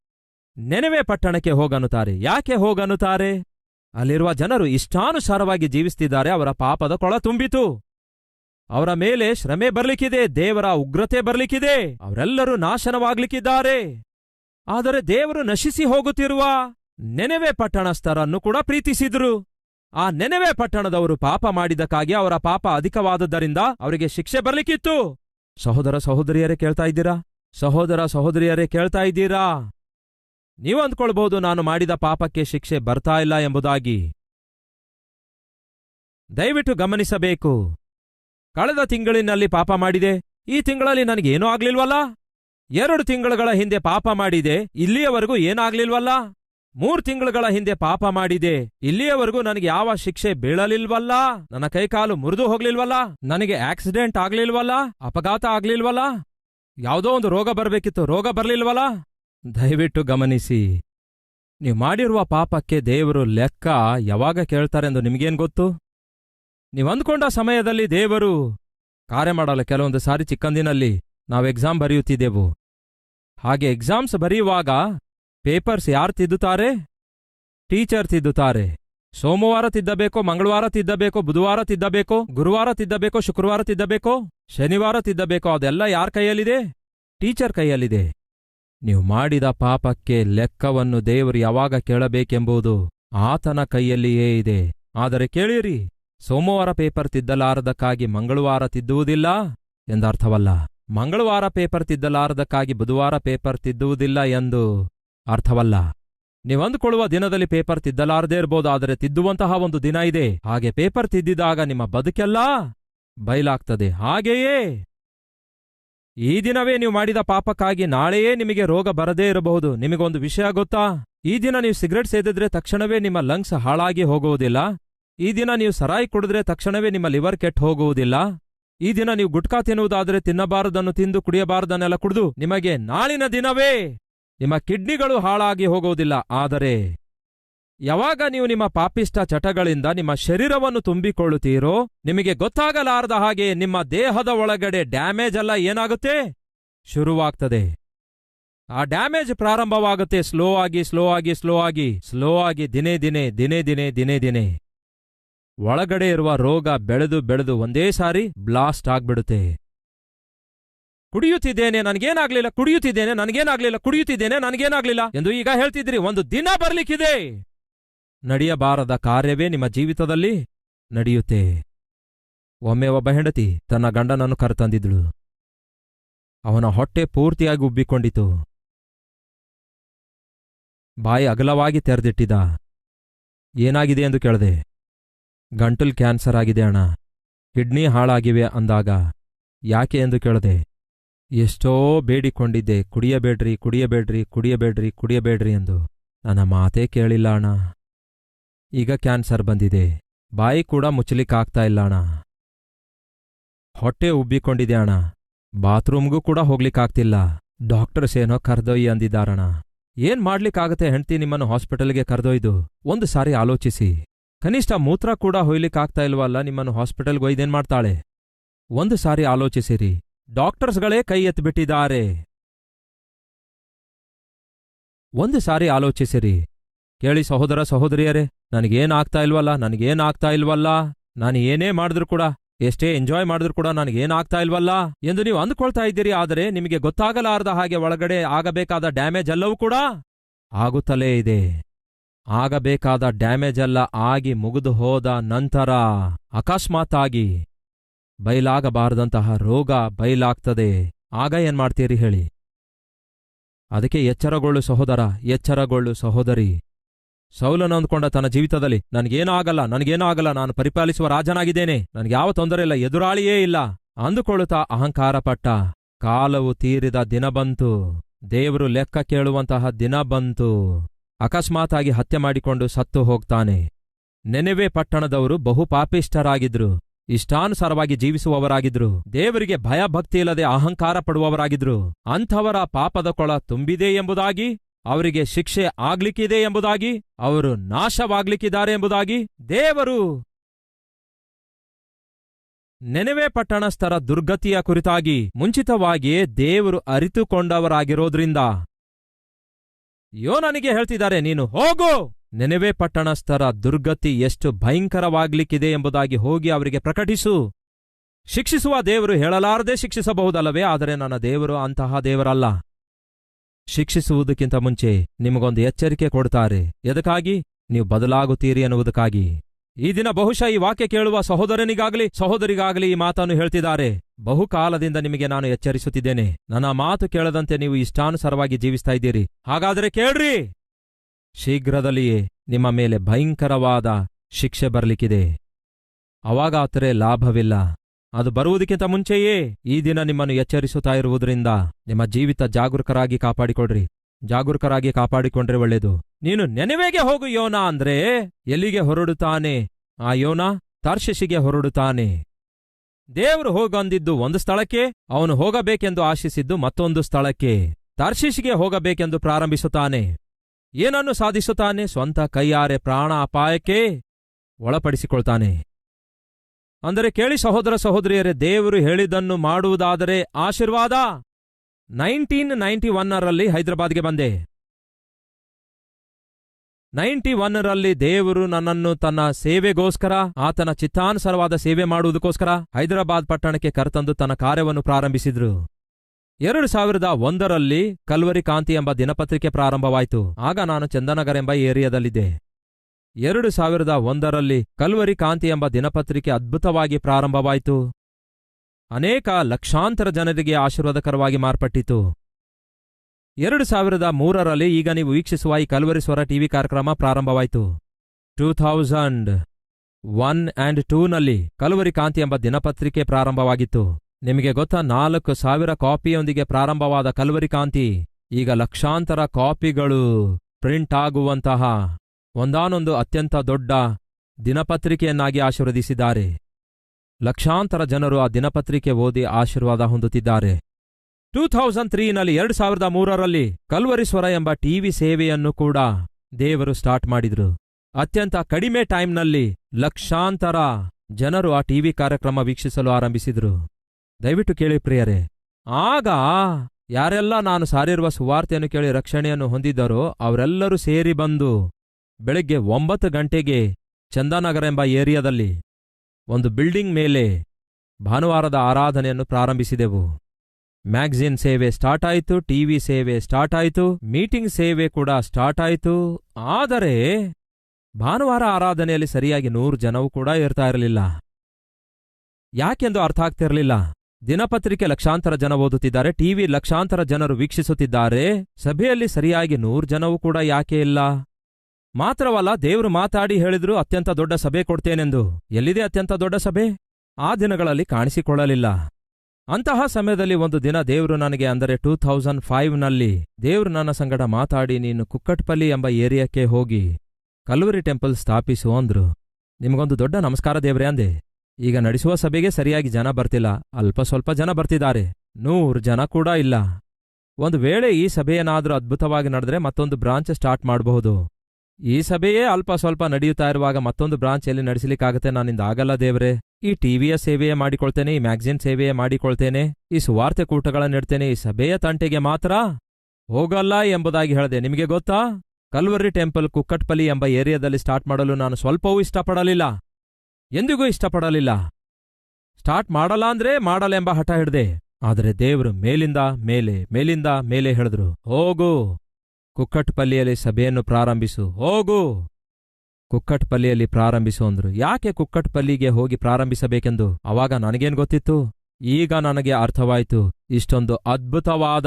ನೆನವೆ ಪಟ್ಟಣಕ್ಕೆ ಹೋಗನುತ್ತಾರೆ ಯಾಕೆ ಹೋಗನುತ್ತಾರೆ ಅಲ್ಲಿರುವ ಜನರು ಇಷ್ಟಾನುಸಾರವಾಗಿ ಜೀವಿಸ್ತಿದ್ದಾರೆ ಅವರ ಪಾಪದ ಕೊಳ ತುಂಬಿತು. ಅವರ ಮೇಲೆ ಶ್ರಮೆ ಬರ್ಲಿಕ್ಕಿದೆ, ದೇವರ ಉಗ್ರತೆ ಬರ್ಲಿಕ್ಕಿದೆ, ಅವರೆಲ್ಲರೂ ನಾಶನವಾಗ್ಲಿಕ್ಕಿದ್ದಾರೆ. ಆದರೆ ದೇವರು ನಶಿಸಿ ಹೋಗುತ್ತಿರುವ ನೆನೆವೆ ಪಟ್ಟಣಸ್ಥರನ್ನು ಕೂಡ ಪ್ರೀತಿಸಿದ್ರು. ಆ ನೆನೆವೆ ಪಟ್ಟಣದವರು ಪಾಪ ಮಾಡಿದಕ್ಕಾಗಿ ಅವರ ಪಾಪ ಅಧಿಕವಾದದ್ದರಿಂದ ಅವರಿಗೆ ಶಿಕ್ಷೆ ಬರ್ಲಿಕ್ಕಿತ್ತು. ಸಹೋದರ ಸಹೋದರಿಯರೇ ಕೇಳ್ತಾ ಇದ್ದೀರಾ? ಸಹೋದರ ಸಹೋದರಿಯರೇ ಕೇಳ್ತಾ ಇದ್ದೀರಾ? ನೀವು ಅಂದ್ಕೊಳ್ಬಹುದು, ನಾನು ಮಾಡಿದ ಪಾಪಕ್ಕೆ ಶಿಕ್ಷೆ ಬರ್ತಾ ಇಲ್ಲ ಎಂಬುದಾಗಿ. ದಯವಿಟ್ಟು ಗಮನಿಸಬೇಕು. ಕಳೆದ ತಿಂಗಳಿನಲ್ಲಿ ಪಾಪ ಮಾಡಿದೆ. ಈ ತಿಂಗಳಲ್ಲಿ ನನಗೇನೂ ಆಗ್ಲಿಲ್ವಲ್ಲ? ಎರಡು ತಿಂಗಳುಗಳ ಹಿಂದೆ ಪಾಪ ಮಾಡಿದೆ, ಇಲ್ಲಿಯವರೆಗೂ ಏನಾಗ್ಲಿಲ್ವಲ್ಲ? ಮೂರ್ ತಿಂಗಳುಗಳ ಹಿಂದೆ ಪಾಪ ಮಾಡಿದೆ, ಇಲ್ಲಿಯವರೆಗೂ ನನಗೆ ಯಾವ ಶಿಕ್ಷೆ ಬೀಳಲಿಲ್ವಲ್ಲ? ನನ್ನ ಕೈಕಾಲು ಮುರಿದು ಹೋಗ್ಲಿಲ್ವಲ್ಲ? ನನಗೆ ಆಕ್ಸಿಡೆಂಟ್ ಆಗ್ಲಿಲ್ವಲ್ಲ? ಅಪಘಾತ ಆಗ್ಲಿಲ್ವಲ್ಲ? ಯಾವುದೋ ಒಂದು ರೋಗ ಬರಬೇಕಿತ್ತು, ರೋಗ ಬರ್ಲಿಲ್ವಲ್ಲ? ದಯವಿಟ್ಟು ಗಮನಿಸಿ. ನೀವು ಮಾಡಿರುವ ಪಾಪಕ್ಕೆ ದೇವರು ಲೆಕ್ಕ ಯಾವಾಗ ಕೇಳ್ತಾರೆಂದು ನಿಮಗೇನ್ ಗೊತ್ತು? ನೀವು ಅಂದ್ಕೊಂಡ ಸಮಯದಲ್ಲಿ ದೇವರು ಕಾರ್ಯ ಮಾಡಲ್ಲ ಕೆಲವೊಂದು ಸಾರಿ ಚಿಕ್ಕಂದಿನಲ್ಲಿ ನಾವು ಎಕ್ಸಾಮ್ ಬರೆಯುತ್ತಿದ್ದೆವು. ಹಾಗೆ ಎಕ್ಸಾಮ್ಸ್ ಬರೆಯುವಾಗ ಪೇಪರ್ಸ್ ಯಾರು ತಿದ್ದುತ್ತಾರೆ? ಟೀಚರ್ ತಿದ್ದುತ್ತಾರೆ. ಸೋಮವಾರ ತಿದ್ದಬೇಕೋ, ಮಂಗಳವಾರ ತಿದ್ದಬೇಕೋ, ಬುಧವಾರ ತಿದ್ದಬೇಕೋ, ಗುರುವಾರ ತಿದ್ದಬೇಕೋ, ಶುಕ್ರವಾರ ತಿದ್ದಬೇಕೋ, ಶನಿವಾರ ತಿದ್ದಬೇಕೋ, ಅದೆಲ್ಲ ಯಾರ ಕೈಯಲ್ಲಿದೆ? ಟೀಚರ್ ಕೈಯಲ್ಲಿದೆ. ನೀವು ಮಾಡಿದ ಪಾಪಕ್ಕೆ ಲೆಕ್ಕವನ್ನು ದೇವರು ಯಾವಾಗ ಕೇಳಬೇಕೆಂಬುದು ಆತನ ಕೈಯಲ್ಲಿಯೇ ಇದೆ. ಆದರೆ ಕೇಳಿರಿ ಸೋಮವಾರ ಪೇಪರ್ ತಿದ್ದಲಾರದಕ್ಕಾಗಿ ಮಂಗಳವಾರ ತಿದ್ದುವುದಿಲ್ಲ ಎಂದರ್ಥವಲ್ಲ. ಮಂಗಳವಾರ ಪೇಪರ್ ತಿದ್ದಲಾರದಕ್ಕಾಗಿ ಬುಧವಾರ ಪೇಪರ್ ತಿದ್ದುವುದಿಲ್ಲ ಎಂದು ಅರ್ಥವಲ್ಲ. ನೀವಂದುಕೊಳ್ಳುವ ದಿನದಲ್ಲಿ ಪೇಪರ್ ತಿದ್ದಲಾರದೇ ಇರಬಹುದು ಆದರೆ ತಿದ್ದುವಂತಹ ಒಂದು ದಿನ ಇದೆ. ಹಾಗೆ ಪೇಪರ್ ತಿದ್ದಿದಾಗ ನಿಮ್ಮ ಬದುಕೆಲ್ಲ ಬಯಲಾಗ್ತದೆ. ಹಾಗೆಯೇ ಈ ದಿನವೇ ನೀವು ಮಾಡಿದ ಪಾಪಕ್ಕಾಗಿ ನಾಳೆಯೇ ನಿಮಗೆ ರೋಗ ಬರದೇ ಇರಬಹುದು. ನಿಮಗೊಂದು ವಿಷಯ ಗೊತ್ತಾ? ಈ ದಿನ ನೀವು ಸಿಗರೆಟ್ ಸೇದಿದ್ರೆ ತಕ್ಷಣವೇ ನಿಮ್ಮ ಲಂಗ್ಸ್ ಹಾಳಾಗಿ ಹೋಗುವುದಿಲ್ಲ. ಈ ದಿನ ನೀವು ಸರಾಯಿ ಕುಡಿದ್ರೆ ತಕ್ಷಣವೇ ನಿಮ್ಮ ಲಿವರ್ ಕೆಟ್ಟ ಹೋಗುವುದಿಲ್ಲ. ಈ ದಿನ ನೀವು ಗುಟ್ಕಾ ತಿನ್ನುವುದಾದರೆ ತಿನ್ನಬಾರದನ್ನು ತಿಂದು ಕುಡಿಯಬಾರದನ್ನೆಲ್ಲ ಕುಡಿದು ನಿಮಗೆ ನಾಳಿನ ದಿನವೇ. ನಿಮ್ಮ ಕಿಡ್ನಿಗಳು ಹಾಳಾಗಿ ಹೋಗುವುದಿಲ್ಲ. ಆದರೆ ಯಾವಾಗ ನೀವು ನಿಮ್ಮ ಪಾಪಿಷ್ಟ ಚಟಗಳಿಂದ ನಿಮ್ಮ ಶರೀರವನ್ನು ತುಂಬಿಕೊಳ್ಳುತ್ತೀರೋ, ನಿಮಗೆ ಗೊತ್ತಾಗಲಾರದ ಹಾಗೆ ನಿಮ್ಮ ದೇಹದ ಒಳಗಡೆ ಡ್ಯಾಮೇಜ್ ಎಲ್ಲ ಏನಾಗುತ್ತೆ? ಶುರುವಾಗ್ತದೆ. ಆ ಡ್ಯಾಮೇಜ್ ಪ್ರಾರಂಭವಾಗುತ್ತೆ ಸ್ಲೋ ಆಗಿ ಸ್ಲೋ ಆಗಿ ಸ್ಲೋ ಆಗಿ ಸ್ಲೋ ಆಗಿ, ದಿನೇ ದಿನೇ ದಿನೇ ದಿನೇ ದಿನೇ ದಿನೇ. ಒಳಗಡೆ ಇರುವ ರೋಗ ಬೆಳೆದು ಬೆಳೆದು ಒಂದೇ ಸಾರಿ ಬ್ಲಾಸ್ಟ್ ಆಗ್ಬಿಡುತ್ತೆ. ಕುಡಿಯುತ್ತಿದ್ದೇನೆ, ನನಗೇನಾಗ್ಲಿಲ್ಲ ಕುಡಿಯುತ್ತಿದ್ದೇನೆ ನನಗೇನಾಗ್ಲಿಲ್ಲ ಕುಡಿಯುತ್ತಿದ್ದೇನೆ, ನನಗೇನಾಗ್ಲಿಲ್ಲ ಎಂದು ಈಗ ಹೇಳ್ತಿದ್ರಿ ಒಂದು ದಿನ ಬರ್ಲಿಕ್ಕಿದೆ. ನಡೆಯಬಾರದ ಕಾರ್ಯವೇ ನಿಮ್ಮ ಜೀವಿತದಲ್ಲಿ ನಡೆಯುತ್ತೆ. ಒಮ್ಮೆ ಒಬ್ಬ ಹೆಂಡತಿ ತನ್ನ ಗಂಡನನ್ನು ಕರೆತಂದಿದ್ಳು ಅವನ ಹೊಟ್ಟೆ ಪೂರ್ತಿಯಾಗಿ ಉಬ್ಬಿಕೊಂಡಿತು ಬಾಯಿ ಅಗಲವಾಗಿ ತೆರೆದಿಟ್ಟಿದ ಏನಾಗಿದೆ ಎಂದು ಕೇಳದೆ. ಗಂಟಲ್ ಕ್ಯಾನ್ಸರ್ ಆಗಿದೆ ಅಣ್ಣ. ಕಿಡ್ನಿ ಹಾಳಾಗಿವೆ ಅಂದಾಗ ಯಾಕೆ ಎಂದು ಕೇಳದೆ, ಎಷ್ಟೋ ಬೇಡಿಕೊಂಡಿದ್ದೆ, ಕುಡಿಯಬೇಡ್ರಿ ಕುಡಿಯಬೇಡ್ರಿ ಕುಡಿಯಬೇಡ್ರಿ ಕುಡಿಯಬೇಡ್ರಿ ಎಂದು ನನ್ನ ಮಾತೇ ಕೇಳಿಲ್ಲ ಅಣ್ಣ. ಈಗ ಕ್ಯಾನ್ಸರ್ ಬಂದಿದೆ. ಬಾಯಿ ಕೂಡ ಮುಚ್ಚಲಿಕ್ಕಾಗ್ತಾ ಇಲ್ಲ ಅಣ್ಣ. ಹೊಟ್ಟೆ ಉಬ್ಬಿಕೊಂಡಿದೆ ಅಣ್ಣ. ಬಾತ್ರೂಮ್ಗೂ ಕೂಡ ಹೋಗ್ಲಿಕ್ಕಾಗ್ತಿಲ್ಲ. ಡಾಕ್ಟರ್ಸ್ ಏನೋ ಕರ್ದೊಯ್ಯಿ ಅಂದಿದ್ದಾರಣ ಏನ್ ಮಾಡ್ಲಿಕ್ಕಾಗತ್ತೆ ಹೆಂಡ್ತಿ ನಿಮ್ಮನ್ನು ಹಾಸ್ಪಿಟಲ್ಗೆ ಕರೆದೊಯ್ದು? ಒಂದು ಸಾರಿ ಆಲೋಚಿಸಿ. ಕನಿಷ್ಠ ಮೂತ್ರ ಕೂಡ ಹೊಯ್ಲಿಕ್ಕಾಗ್ತಾ ಇಲ್ವಲ್ಲ? ನಿಮ್ಮನ್ನು ಹಾಸ್ಪಿಟಲ್ಗೆ ಒಯ್ದೇನ್ ಮಾಡ್ತಾಳೆ? ಒಂದು ಸಾರಿ ಆಲೋಚಿಸಿರಿ. ಡಾಕ್ಟರ್ಸ್ಗಳೇ ಕೈ ಎತ್ತಿಬಿಟ್ಟಿದ್ದಾರೆ ಒಂದು ಸಾರಿ ಆಲೋಚಿಸಿರಿ. ಕೇಳಿ ಸಹೋದರ ಸಹೋದರಿಯರೇ ನನಗೇನಾಗ್ತಾ ಇಲ್ವಲ್ಲ? ನನಗೇನಾಗ್ತಾ ಇಲ್ವಲ್ಲ? ನಾನು ಏನೇ ಮಾಡಿದ್ರು ಕೂಡ, ಎಷ್ಟೇ ಎಂಜಾಯ್ ಮಾಡಿದ್ರು ಕೂಡ ನನಗೇನಾಗ್ತಾ ಇಲ್ವಲ್ಲ? ಎಂದು ನೀವು ಅಂದ್ಕೊಳ್ತಾ ಇದ್ದೀರಿ, ಆದರೆ ನಿಮಗೆ ಗೊತ್ತಾಗಲಾರದ ಹಾಗೆ ಒಳಗಡೆ ಆಗಬೇಕಾದ ಡ್ಯಾಮೇಜ್ ಎಲ್ಲವೂ ಕೂಡ ಆಗುತ್ತಲೇ ಇದೆ. ಆಗಬೇಕಾದ ಡ್ಯಾಮೇಜ್ ಎಲ್ಲ ಆಗಿ ಮುಗಿದು ಹೋದ ನಂತರ ಅಕಸ್ಮಾತ್ತಾಗಿ ಬಯಲಾಗಬಾರದಂತಹ ರೋಗ ಬಯಲಾಗ್ತದೆ. ಆಗ ಏನ್ಮಾಡ್ತೀರಿ ಹೇಳಿ. ಅದಕ್ಕೆ ಎಚ್ಚರಗೊಳ್ಳು ಸಹೋದರ, ಎಚ್ಚರಗೊಳ್ಳು ಸಹೋದರಿ. ಸೌಲನ ಅಂದ್ಕೊಂಡ ತನ್ನ ಜೀವಿತದಲ್ಲಿ ನನಗೇನೂ ಆಗಲ್ಲ ನನಗೇನೂ ಆಗಲ್ಲ ನಾನು ಪರಿಪಾಲಿಸುವ ರಾಜನಾಗಿದ್ದೇನೆ, ನನಗ್ಯಾವ ತೊಂದರೆ ಇಲ್ಲ, ಎದುರಾಳಿಯೇ ಇಲ್ಲ ಅಂದುಕೊಳ್ಳುತ್ತಾ ಅಹಂಕಾರ ಪಟ್ಟ. ಕಾಲವು ತೀರಿದ ದಿನ ಬಂತು. ದೇವರು ಲೆಕ್ಕ ಕೇಳುವಂತಹ ದಿನ ಬಂತು. ಅಕಸ್ಮಾತಾಗಿ ಹತ್ಯೆ ಮಾಡಿಕೊಂಡು ಸತ್ತು ಹೋಗ್ತಾನೆ. ನೆನೆವೆ ಪಟ್ಟಣದವರು ಬಹು ಪಾಪಿಷ್ಠರಾಗಿದ್ರು. ಇಷ್ಟಾನುಸಾರವಾಗಿ ಜೀವಿಸುವವರಾಗಿದ್ರು. ದೇವರಿಗೆ ಭಯಭಕ್ತಿ ಇಲ್ಲದೆ ಅಹಂಕಾರ ಪಡುವವರಾಗಿದ್ರು. ಅಂಥವರ ಪಾಪದ ಕೊಳ ತುಂಬಿದೆ ಎಂಬುದಾಗಿ, ಅವರಿಗೆ ಶಿಕ್ಷೆ ಆಗ್ಲಿಕ್ಕಿದೆ ಎಂಬುದಾಗಿ, ಅವರು ನಾಶವಾಗ್ಲಿಕ್ಕಿದ್ದಾರೆ ಎಂಬುದಾಗಿ ದೇವರು ನೆನವೆ ಪಟ್ಟಣಸ್ಥರ ದುರ್ಗತಿಯ ಕುರಿತಾಗಿ ಮುಂಚಿತವಾಗಿಯೇ ದೇವರು ಅರಿತುಕೊಂಡವರಾಗಿರೋದ್ರಿಂದ ಯೋನನಿಗೆ ಹೇಳ್ತಿದ್ದಾರೆ, ನೀನು ಹೋಗು! ನೆನೆವೆ ಪಟ್ಟಣಸ್ಥರ ದುರ್ಗತಿ ಎಷ್ಟು ಭಯಂಕರವಾಗ್ಲಿಕ್ಕಿದೆ ಎಂಬುದಾಗಿ ಹೋಗಿ ಅವರಿಗೆ ಪ್ರಕಟಿಸು. ಶಿಕ್ಷಿಸುವ ದೇವರು ಹೇಳಲಾರದೆ ಶಿಕ್ಷಿಸಬಹುದಲ್ಲವೇ? ಆದರೆ ನನ್ನ ದೇವರು ಅಂತಹ ದೇವರಲ್ಲ. ಶಿಕ್ಷಿಸುವುದಕ್ಕಿಂತ ಮುಂಚೆ ನಿಮಗೊಂದು ಎಚ್ಚರಿಕೆ ಕೊಡ್ತಾರೆ. ಎದಕ್ಕಾಗಿ? ನೀವು ಬದಲಾಗುತ್ತೀರಿ ಎನ್ನುವುದಕ್ಕಾಗಿ. ಈ ದಿನ ಬಹುಶಃ ಈ ವಾಕ್ಯ ಕೇಳುವ ಸಹೋದರನಿಗಾಗಲಿ, ಸಹೋದರಿಗಾಗಲಿ ಈ ಮಾತನ್ನು ಹೇಳ್ತಿದ್ದಾರೆ. ಬಹುಕಾಲದಿಂದ ನಿಮಗೆ ನಾನು ಎಚ್ಚರಿಸುತ್ತಿದ್ದೇನೆ. ನನ್ನ ಮಾತು ಕೇಳದಂತೆ ನೀವು ಇಷ್ಟಾನುಸಾರವಾಗಿ ಜೀವಿಸ್ತಾ ಇದ್ದೀರಿ. ಹಾಗಾದರೆ ಕೇಳ್ರಿ! ಶೀಘ್ರದಲ್ಲಿಯೇ ನಿಮ್ಮ ಮೇಲೆ ಭಯಂಕರವಾದ ಶಿಕ್ಷೆ ಬರಲಿಕ್ಕಿದೆ. ಅವಾಗ ಆತರೆ ಲಾಭವಿಲ್ಲ. ಅದು ಬರುವುದಕ್ಕಿಂತ ಮುಂಚೆಯೇ ಈ ದಿನ ನಿಮ್ಮನ್ನು ಎಚ್ಚರಿಸುತ್ತಾ ಇರುವುದರಿಂದ ನಿಮ್ಮ ಜೀವಿತ ಜಾಗರೂಕರಾಗಿ ಕಾಪಾಡಿಕೊಡ್ರಿ ಜಾಗರೂಕರಾಗಿ ಕಾಪಾಡಿಕೊಂಡ್ರೆ ಒಳ್ಳೆಯದು. ನೀನು ನೆನವೇಗೆ ಹೋಗು ಯೋನ ಅಂದ್ರೆ ಎಲ್ಲಿಗೆ ಹೊರಡುತ್ತಾನೆ? ಆ ಯೋನ ತಾರ್ಶಿಷಿಗೆ ಹೊರಡುತ್ತಾನೆ. ದೇವರು ಹೋಗಂದಿದ್ದು ಒಂದು ಸ್ಥಳಕ್ಕೆ, ಅವನು ಹೋಗಬೇಕೆಂದು ಆಶಿಸಿದ್ದು ಮತ್ತೊಂದು ಸ್ಥಳಕ್ಕೆ. ತರ್ಶಿಷ್ಗೆ ಹೋಗಬೇಕೆಂದು ಪ್ರಾರಂಭಿಸುತ್ತಾನೆ. ಏನನ್ನು ಸಾಧಿಸುತ್ತಾನೆ? ಸ್ವಂತ ಕೈಯಾರೆ ಪ್ರಾಣ ಅಪಾಯಕ್ಕೆ ಒಳಪಡಿಸಿಕೊಳ್ತಾನೆ. ಅಂದರೆ ಕೇಳಿ ಸಹೋದರ ಸಹೋದರಿಯರೇ, ದೇವರು ಹೇಳಿದ್ದನ್ನು ಮಾಡುವುದಾದರೆ ಆಶೀರ್ವಾದ. ನೈನ್ಟೀನ್ ನೈಂಟಿ ಒನ್ನರಲ್ಲಿ ಹೈದರಾಬಾದ್ಗೆ ಬಂದೆ. ನೈಂಟಿ ಒನ್ನರಲ್ಲಿ ದೇವರು ನನ್ನನ್ನು ತನ್ನ ಸೇವೆಗೋಸ್ಕರ, ಆತನ ಚಿತ್ತಾನುಸಾರವಾದ ಸೇವೆ ಮಾಡುವುದಕ್ಕೋಸ್ಕರ ಹೈದರಾಬಾದ್ ಪಟ್ಟಣಕ್ಕೆ ಕರೆತಂದು ತನ್ನ ಕಾರ್ಯವನ್ನು ಪ್ರಾರಂಭಿಸಿದ್ರು. ಎರಡು ಸಾವಿರದ ಒಂದರಲ್ಲಿ ಕಲ್ವರಿ ಕಾಂತಿ ಎಂಬ ದಿನಪತ್ರಿಕೆ ಪ್ರಾರಂಭವಾಯಿತು. ಆಗ ನಾನು ಚಂದನಗರ ಎಂಬ ಏರಿಯಾದಲ್ಲಿದ್ದೆ. ಎರಡು ಸಾವಿರದ ಒಂದರಲ್ಲಿ ಕಲ್ವರಿ ಕಾಂತಿ ಎಂಬ ದಿನಪತ್ರಿಕೆ ಅದ್ಭುತವಾಗಿ ಪ್ರಾರಂಭವಾಯಿತು. ಅನೇಕ ಲಕ್ಷಾಂತರ ಜನರಿಗೆ ಆಶೀರ್ವಾದಕರವಾಗಿ ಮಾರ್ಪಟ್ಟಿತು. ಎರಡು ಸಾವಿರದ ಮೂರರಲ್ಲಿ ಈಗ ನೀವು ವೀಕ್ಷಿಸುವ ಈ ಕಲ್ವರಿ ಸ್ವರ ಟಿವಿ ಕಾರ್ಯಕ್ರಮ ಪ್ರಾರಂಭವಾಯಿತು. ಟೂ ಥೌಸಂಡ್ ಒನ್ ಆ್ಯಂಡ್ ಟೂನಲ್ಲಿ ಕಲ್ವರಿ ಕಾಂತಿ ಎಂಬ ದಿನಪತ್ರಿಕೆ ಪ್ರಾರಂಭವಾಗಿತ್ತು. ನಿಮಗೆ ಗೊತ್ತಾ ನಾಲ್ಕು ಸಾವಿರ ಕಾಪಿಯೊಂದಿಗೆ ಪ್ರಾರಂಭವಾದ ಕಲ್ವರಿ ಕಾಂತಿ ಈಗ ಲಕ್ಷಾಂತರ ಕಾಪಿಗಳು ಪ್ರಿಂಟ್ ಆಗುವಂತಹ ಒಂದಾನೊಂದು ಅತ್ಯಂತ ದೊಡ್ಡ ದಿನಪತ್ರಿಕೆಯನ್ನಾಗಿ ಆಶೀರ್ವದಿಸಿದ್ದಾರೆ. ಲಕ್ಷಾಂತರ ಜನರು ಆ ದಿನಪತ್ರಿಕೆ ಓದಿ ಆಶೀರ್ವಾದ ಹೊಂದುತ್ತಿದ್ದಾರೆ. ಟೂ ಥೌಸಂಡ್ ತ್ರೀನಲ್ಲಿ ಎರಡು ಸಾವಿರದ ಮೂರರಲ್ಲಿ ಕಲ್ವರಿಸ್ವರ ಎಂಬ ಟಿವಿ ಸೇವೆಯನ್ನು ಕೂಡ ದೇವರು ಸ್ಟಾರ್ಟ್ ಮಾಡಿದ್ರು. ಅತ್ಯಂತ ಕಡಿಮೆ ಟೈಮ್ನಲ್ಲಿ ಲಕ್ಷಾಂತರ ಜನರು ಆ ಟಿವಿ ಕಾರ್ಯಕ್ರಮ ವೀಕ್ಷಿಸಲು ಆರಂಭಿಸಿದ್ರು. ದಯವಿಟ್ಟು ಕೇಳಿ ಪ್ರಿಯರೇ, ಆಗ ಯಾರೆಲ್ಲ ನಾನು ಸಾರಿರುವ ಸುವಾರ್ತೆಯನ್ನು ಕೇಳಿ ರಕ್ಷಣೆಯನ್ನು ಹೊಂದಿದ್ದರೋ ಅವರೆಲ್ಲರೂ ಸೇರಿ ಬಂದು ಬೆಳಗ್ಗೆ ಒಂಬತ್ತು ಗಂಟೆಗೆ ಚಂದಾನಗರ ಎಂಬ ಏರಿಯಾದಲ್ಲಿ ಒಂದು ಬಿಲ್ಡಿಂಗ್ ಮೇಲೆ ಭಾನುವಾರದ ಆರಾಧನೆಯನ್ನು ಪ್ರಾರಂಭಿಸಿದೆವು. ಮ್ಯಾಗಝಿನ್ ಸೇವೆ ಸ್ಟಾರ್ಟ್ ಆಯಿತು, ಟಿವಿ ಸೇವೆ ಸ್ಟಾರ್ಟ್ ಆಯಿತು, ಮೀಟಿಂಗ್ ಸೇವೆ ಕೂಡ ಸ್ಟಾರ್ಟ್ ಆಯಿತು. ಆದರೆ ಭಾನುವಾರ ಆರಾಧನೆಯಲ್ಲಿ ಸರಿಯಾಗಿ ನೂರು ಜನವೂ ಕೂಡ ಇರ್ತಾ ಇರಲಿಲ್ಲ. ಯಾಕೆಂದು ಅರ್ಥ ಆಗ್ತಿರಲಿಲ್ಲ? ದಿನಪತ್ರಿಕೆ ಲಕ್ಷಾಂತರ ಜನ ಓದುತ್ತಿದ್ದಾರೆ, ಟಿವಿ ಲಕ್ಷಾಂತರ ಜನರು ವೀಕ್ಷಿಸುತ್ತಿದ್ದಾರೆ. ಸಭೆಯಲ್ಲಿ ಸರಿಯಾಗಿ ನೂರು ಜನವೂ ಕೂಡ ಯಾಕೆ ಇಲ್ಲ? ಮಾತ್ರವಲ್ಲ ದೇವರು ಮಾತಾಡಿ ಹೇಳಿದ್ರು ಅತ್ಯಂತ ದೊಡ್ಡ ಸಭೆ ಕೊಡ್ತೇನೆಂದು. ಎಲ್ಲಿದೆ ಅತ್ಯಂತ ದೊಡ್ಡ ಸಭೆ? ಆ ದಿನಗಳಲ್ಲಿ ಕಾಣಿಸಿಕೊಳ್ಳಲಿಲ್ಲ. ಅಂತಹ ಸಮಯದಲ್ಲಿ ಒಂದು ದಿನ ದೇವರು ನನಗೆ ಅಂದರೆ ಟೂ ಥೌಸಂಡ್ ಫೈವ್ನಲ್ಲಿ, ದೇವರು ನನ್ನ ಸಂಗಡ ಮಾತಾಡಿ ನೀನು ಕುಕ್ಕಟ್ಪಲ್ಲಿ ಎಂಬ ಏರಿಯಾಕ್ಕೆ ಹೋಗಿ ಕಲ್ವರಿ ಟೆಂಪಲ್ ಸ್ಥಾಪಿಸು ಅಂದ್ರು. ನಿಮಗೊಂದು ದೊಡ್ಡ ನಮಸ್ಕಾರ ದೇವ್ರೆ ಅಂದೆ. ಈಗ ನಡೆಸುವ ಸಭೆಗೆ ಸರಿಯಾಗಿ ಜನ ಬರ್ತಿಲ್ಲ, ಅಲ್ಪ ಸ್ವಲ್ಪ ಜನ ಬರ್ತಿದ್ದಾರೆ. ನೂರು ಜನ ಕೂಡ ಇಲ್ಲ. ಒಂದು ವೇಳೆ ಈ ಸಭೆಯೇನಾದರೂ ಅದ್ಭುತವಾಗಿ ನಡೆದ್ರೆ ಮತ್ತೊಂದು ಬ್ರಾಂಚ್ ಸ್ಟಾರ್ಟ್ ಮಾಡಬಹುದು. ಈ ಸಭೆಯೇ ಅಲ್ಪ ಸ್ವಲ್ಪ ನಡೆಯುತ್ತಾ ಇರುವಾಗ ಮತ್ತೊಂದು ಬ್ರಾಂಚ್ ಎಲ್ಲಿ ನಡೆಸಲಿಕ್ಕಾಗತ್ತೆ ನಾನಿಂದ ಆಗಲ್ಲ ದೇವರೇ. ಈ ಟಿವಿಯ ಸೇವೆಯೇ ಮಾಡಿಕೊಳ್ತೇನೆ, ಈ ಮ್ಯಾಗಝಿನ್ ಸೇವೆಯೇ ಮಾಡಿಕೊಳ್ತೇನೆ, ಈ ಸುವಾರ್ತೆ ಕೂಟಗಳನ್ನಿಡ್ತೇನೆ ಈ ಸಭೆಯ ತಂಟೆಗೆ ಮಾತ್ರ ಹೋಗಲ್ಲ ಎಂಬುದಾಗಿ ಹೇಳಿದೆ. ನಿಮಗೆ ಗೊತ್ತಾ? ಕಲ್ವರ್ರಿ ಟೆಂಪಲ್ ಕುಕ್ಕಟ್ಪಲ್ಲಿ ಎಂಬ ಏರಿಯಾದಲ್ಲಿ ಸ್ಟಾರ್ಟ್ ಮಾಡಲು ನಾನು ಸ್ವಲ್ಪವೂ ಇಷ್ಟಪಡಲಿಲ್ಲ. ಎಂದಿಗೂ ಇಷ್ಟಪಡಲಿಲ್ಲ. ಸ್ಟಾರ್ಟ್ ಮಾಡಲ್ಲ ಅಂದ್ರೆ ಮಾಡಲ್ಲ ಎಂಬ ಹಠ ಹಿಡ್ದೆ. ಆದರೆ ದೇವರು ಮೇಲಿಂದ, ಮೇಲೆ ಮೇಲಿಂದ, ಮೇಲೆ ಹೇಳಿದ್ರು, ಹೋಗು. ಕುಕ್ಕಟ್ಪಲ್ಲಿಯಲ್ಲಿ ಸಭೆಯನ್ನು ಪ್ರಾರಂಭಿಸು. ಹೋಗು. ಕುಕ್ಕಟ್ಪಲ್ಲಿಯಲ್ಲಿ ಪ್ರಾರಂಭಿಸು ಅಂದ್ರು. ಯಾಕೆ ಕುಕ್ಕಟ್ಪಲ್ಲಿಗೆ ಹೋಗಿ ಪ್ರಾರಂಭಿಸಬೇಕೆಂದು? ಅವಾಗ ನನಗೇನ್ ಗೊತ್ತಿತ್ತು? ಈಗ ನನಗೆ ಅರ್ಥವಾಯಿತು. ಇಷ್ಟೊಂದು ಅದ್ಭುತವಾದ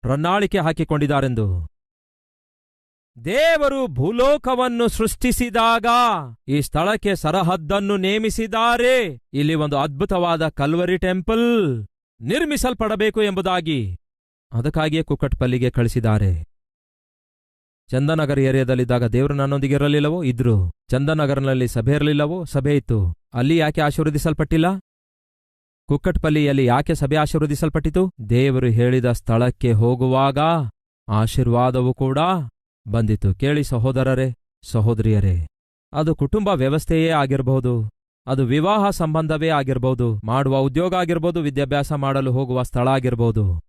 ಪ್ರಣಾಳಿಕೆ ಹಾಕಿಕೊಂಡಿದ್ದಾರೆಂದು. ದೇವರು ಭೂಲೋಕವನ್ನು ಸೃಷ್ಟಿಸಿದಾಗ ಈ ಸ್ಥಳಕ್ಕೆ ಸರಹದ್ದನ್ನು ನೇಮಿಸಿದ್ದಾರೆ. ಇಲ್ಲಿ ಒಂದು ಅದ್ಭುತವಾದ ಕಲ್ವರಿ ಟೆಂಪಲ್ ನಿರ್ಮಿಸಲ್ಪಡಬೇಕು ಎಂಬುದಾಗಿ. ಅದಕ್ಕಾಗಿಯೇ ಕುಕ್ಕಟ್ಪಲ್ಲಿಗೆ ಕಳಿಸಿದ್ದಾರೆ. ಚಂದನಗರ ಏರಿಯಾದಲ್ಲಿದ್ದಾಗ ದೇವರು ನನ್ನೊಂದಿಗೆ ಇರಲಿಲ್ಲವೋ? ಇದ್ರು. ಚಂದನಗರನಲ್ಲಿ ಸಭೆ ಇರಲಿಲ್ಲವೋ? ಸಭೆ ಇತ್ತು. ಅಲ್ಲಿ ಯಾಕೆ ಆಶೀರ್ವದಿಸಲ್ಪಟ್ಟಿಲ್ಲ? ಕುಕ್ಕಟ್ಪಲ್ಲಿಯಲ್ಲಿ ಯಾಕೆ ಸಭೆ ಆಶೀರ್ವದಿಸಲ್ಪಟ್ಟಿತು? ದೇವರು ಹೇಳಿದ ಸ್ಥಳಕ್ಕೆ ಹೋಗುವಾಗ ಆಶೀರ್ವಾದವೂ ಕೂಡ ಬಂದಿತು. ಕೇಳಿ ಸಹೋದರರೇ, ಸಹೋದರಿಯರೇ, ಅದು ಕುಟುಂಬ ವ್ಯವಸ್ಥೆಯೇ ಆಗಿರಬಹುದು. ಅದು ವಿವಾಹ ಸಂಬಂಧವೇ ಆಗಿರಬಹುದು. ಮಾಡುವ ಉದ್ಯೋಗ ಆಗಿರ್ಬೋದು, ವಿದ್ಯಾಭ್ಯಾಸ ಮಾಡಲು ಹೋಗುವ ಸ್ಥಳ ಆಗಿರಬಹುದು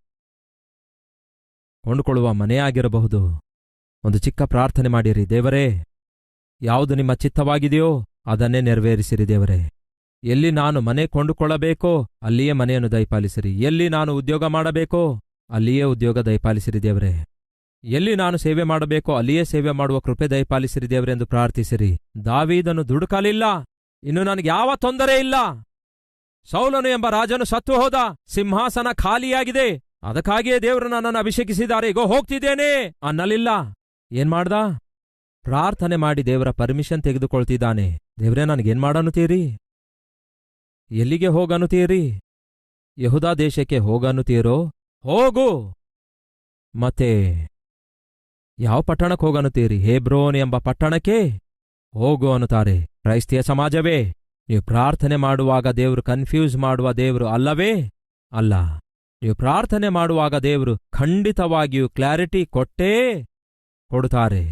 ಕೊಂಡುಕೊಳ್ಳುವ ಮನೆ ಆಗಿರಬಹುದು. ಒಂದು ಚಿಕ್ಕ ಪ್ರಾರ್ಥನೆ ಮಾಡಿರಿ, ದೇವರೇ. ಯಾವುದು ನಿಮ್ಮ ಚಿತ್ತವಾಗಿದೆಯೋ ಅದನ್ನೇ ನೆರವೇರಿಸಿರಿ, ದೇವರೇ. ಎಲ್ಲಿ ನಾನು ಮನೆ ಕೊಂಡುಕೊಳ್ಳಬೇಕೋ ಅಲ್ಲಿಯೇ ಮನೆಯನ್ನು ದಯಪಾಲಿಸಿರಿ. ಎಲ್ಲಿ ನಾನು ಉದ್ಯೋಗ ಮಾಡಬೇಕೋ ಅಲ್ಲಿಯೇ ಉದ್ಯೋಗ ದಯಪಾಲಿಸಿರಿ, ದೇವರೇ. ಎಲ್ಲಿ ನಾನು ಸೇವೆ ಮಾಡಬೇಕೋ ಅಲ್ಲಿಯೇ ಸೇವೆ ಮಾಡುವ ಕೃಪೆ ದಯಪಾಲಿಸಿರಿ ದೇವರೆಂದು ಪ್ರಾರ್ಥಿಸಿರಿ. ದಾವೀದನು ದುಡುಕಲಿಲ್ಲ. ಇನ್ನು ನನಗೆ ಯಾವ ತೊಂದರೆ ಇಲ್ಲ. ಸೌಲನು ಎಂಬ ರಾಜನು ಸತ್ತು ಹೋದ ಸಿಂಹಾಸನ ಖಾಲಿಯಾಗಿದೆ. ಅದಕ್ಕಾಗಿಯೇ ದೇವರು ನನ್ನನ್ನು ಅಭಿಷೇಕಿಸಿದ್ದಾರೆ. ಈಗ ಹೋಗ್ತಿದ್ದೇನೆ ಅನ್ನಲಿಲ್ಲ. ಏನ್ ಮಾಡ್ದ? ಪ್ರಾರ್ಥನೆ ಮಾಡಿ ದೇವರ ಪರ್ಮಿಷನ್ ತೆಗೆದುಕೊಳ್ತಿದ್ದಾನೆ. ದೇವ್ರೇ, ನನಗೇನ್ ಮಾಡನ್ನುತ್ತೀರಿ? ಎಲ್ಲಿಗೆ ಹೋಗನ್ನುತ್ತೀರಿ? ಯಹುದಾ ದೇಶಕ್ಕೆ ಹೋಗನ್ನುತ್ತೀರೋ? ಹೋಗು! ಮತ್ತೆ ಯಾವ ಪಟ್ಟಣಕ್ಕೆ ಹೋಗನ್ನುತ್ತೀರಿ? ಹೇಬ್ರೋನ್ ಎಂಬ ಪಟ್ಟಣಕ್ಕೆ? ಹೋಗು ಅನ್ನುತ್ತಾರೆ. ಕ್ರೈಸ್ತಿಯ ಸಮಾಜವೇ, ನೀವು ಪ್ರಾರ್ಥನೆ ಮಾಡುವಾಗ ದೇವರು ಕನ್ಫ್ಯೂಸ್ ಮಾಡುವ ದೇವರು ಅಲ್ಲವೇ? ಅಲ್ಲ. ನೀವು ಪ್ರಾರ್ಥನೆ ಮಾಡುವಾಗ ದೇವರು ಖಂಡಿತವಾಗಿಯೂ ಕ್ಲಾರಿಟಿ ಕೊಟ್ಟೇ ಕೊಡುತ್ತಾರೆ.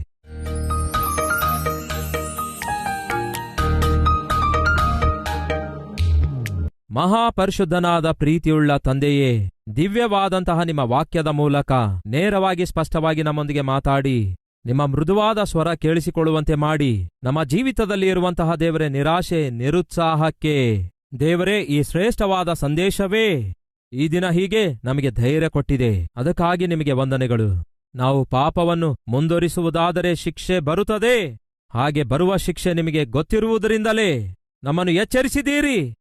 ಮಹಾಪರಿಶುದ್ಧನಾದ ಪ್ರೀತಿಯುಳ್ಳ ತಂದೆಯೇ, ದಿವ್ಯವಾದಂತಹ ನಿಮ್ಮ ವಾಕ್ಯದ ಮೂಲಕ ನೇರವಾಗಿ ಸ್ಪಷ್ಟವಾಗಿ ನಮ್ಮೊಂದಿಗೆ ಮಾತಾಡಿ, ನಿಮ್ಮ ಮೃದುವಾದ ಸ್ವರ ಕೇಳಿಸಿಕೊಳ್ಳುವಂತೆ ಮಾಡಿ, ನಮ್ಮ ಜೀವಿತದಲ್ಲಿ ಇರುವಂತಹ ದೇವರೇ ನಿರಾಶೆ, ನಿರುತ್ಸಾಹಕ್ಕೆ, ದೇವರೇ ಈ ಶ್ರೇಷ್ಠವಾದ ಸಂದೇಶವೇ, ಈ ದಿನ ಹೀಗೆ ನಮಗೆ ಧೈರ್ಯ ಕೊಟ್ಟಿದೆ, ಅದಕ್ಕಾಗಿ ನಿಮಗೆ ವಂದನೆಗಳು. ನಾವು ಪಾಪವನ್ನು ಮುಂದುವರಿಸುವುದಾದರೆ ಶಿಕ್ಷೆ ಬರುತ್ತದೆ. ಹಾಗೆ ಬರುವ ಶಿಕ್ಷೆ ನಿಮಗೆ ಗೊತ್ತಿರುವುದರಿಂದಲೇ ನಮ್ಮನ್ನು ಎಚ್ಚರಿಸಿದ್ದೀರಿ.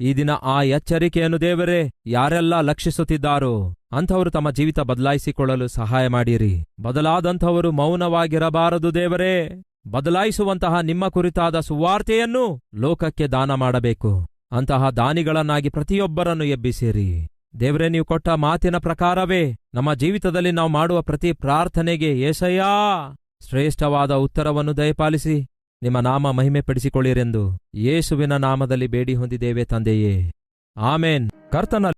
ಈ ದಿನ ಆ ಎಚ್ಚರಿಕೆಯನ್ನು ದೇವರೇ, ಯಾರೆಲ್ಲ ಲಕ್ಷಿಸುತ್ತಿದ್ದಾರೋ ಅಂಥವರು ತಮ್ಮ ಜೀವಿತ ಬದಲಾಯಿಸಿಕೊಳ್ಳಲು ಸಹಾಯ ಮಾಡಿರಿ. ಬದಲಾದಂಥವರು ಮೌನವಾಗಿರಬಾರದು ದೇವರೇ. ಬದಲಾಯಿಸುವಂತಹ ನಿಮ್ಮ ಕುರಿತಾದ ಸುವಾರ್ತೆಯನ್ನು ಲೋಕಕ್ಕೆ ದಾನ ಮಾಡಬೇಕು. ಅಂತಹ ದಾನಿಗಳನ್ನಾಗಿ ಪ್ರತಿಯೊಬ್ಬರನ್ನು ಎಬ್ಬಿಸಿರಿ. ದೇವರೇ, ನೀವು ಕೊಟ್ಟ ಮಾತಿನ ಪ್ರಕಾರವೇ ನಮ್ಮ ಜೀವಿತದಲ್ಲಿ ನಾವು ಮಾಡುವ ಪ್ರತಿ ಪ್ರಾರ್ಥನೆಗೆ ಏಸಯ್ಯಾ ಶ್ರೇಷ್ಠವಾದ ಉತ್ತರವನ್ನು ದಯಪಾಲಿಸಿ, ನಿಮ್ಮ ನಾಮ ಮಹಿಮೆಪಡಿಸಿಕೊಳ್ಳಿರೆಂದು ಯೇಸುವಿನ ನಾಮದಲ್ಲಿ ಬೇಡಿ ಹೊಂದಿದ್ದೇವೆ ತಂದೆಯೇ. ಆಮೇನ್. ಕರ್ತನ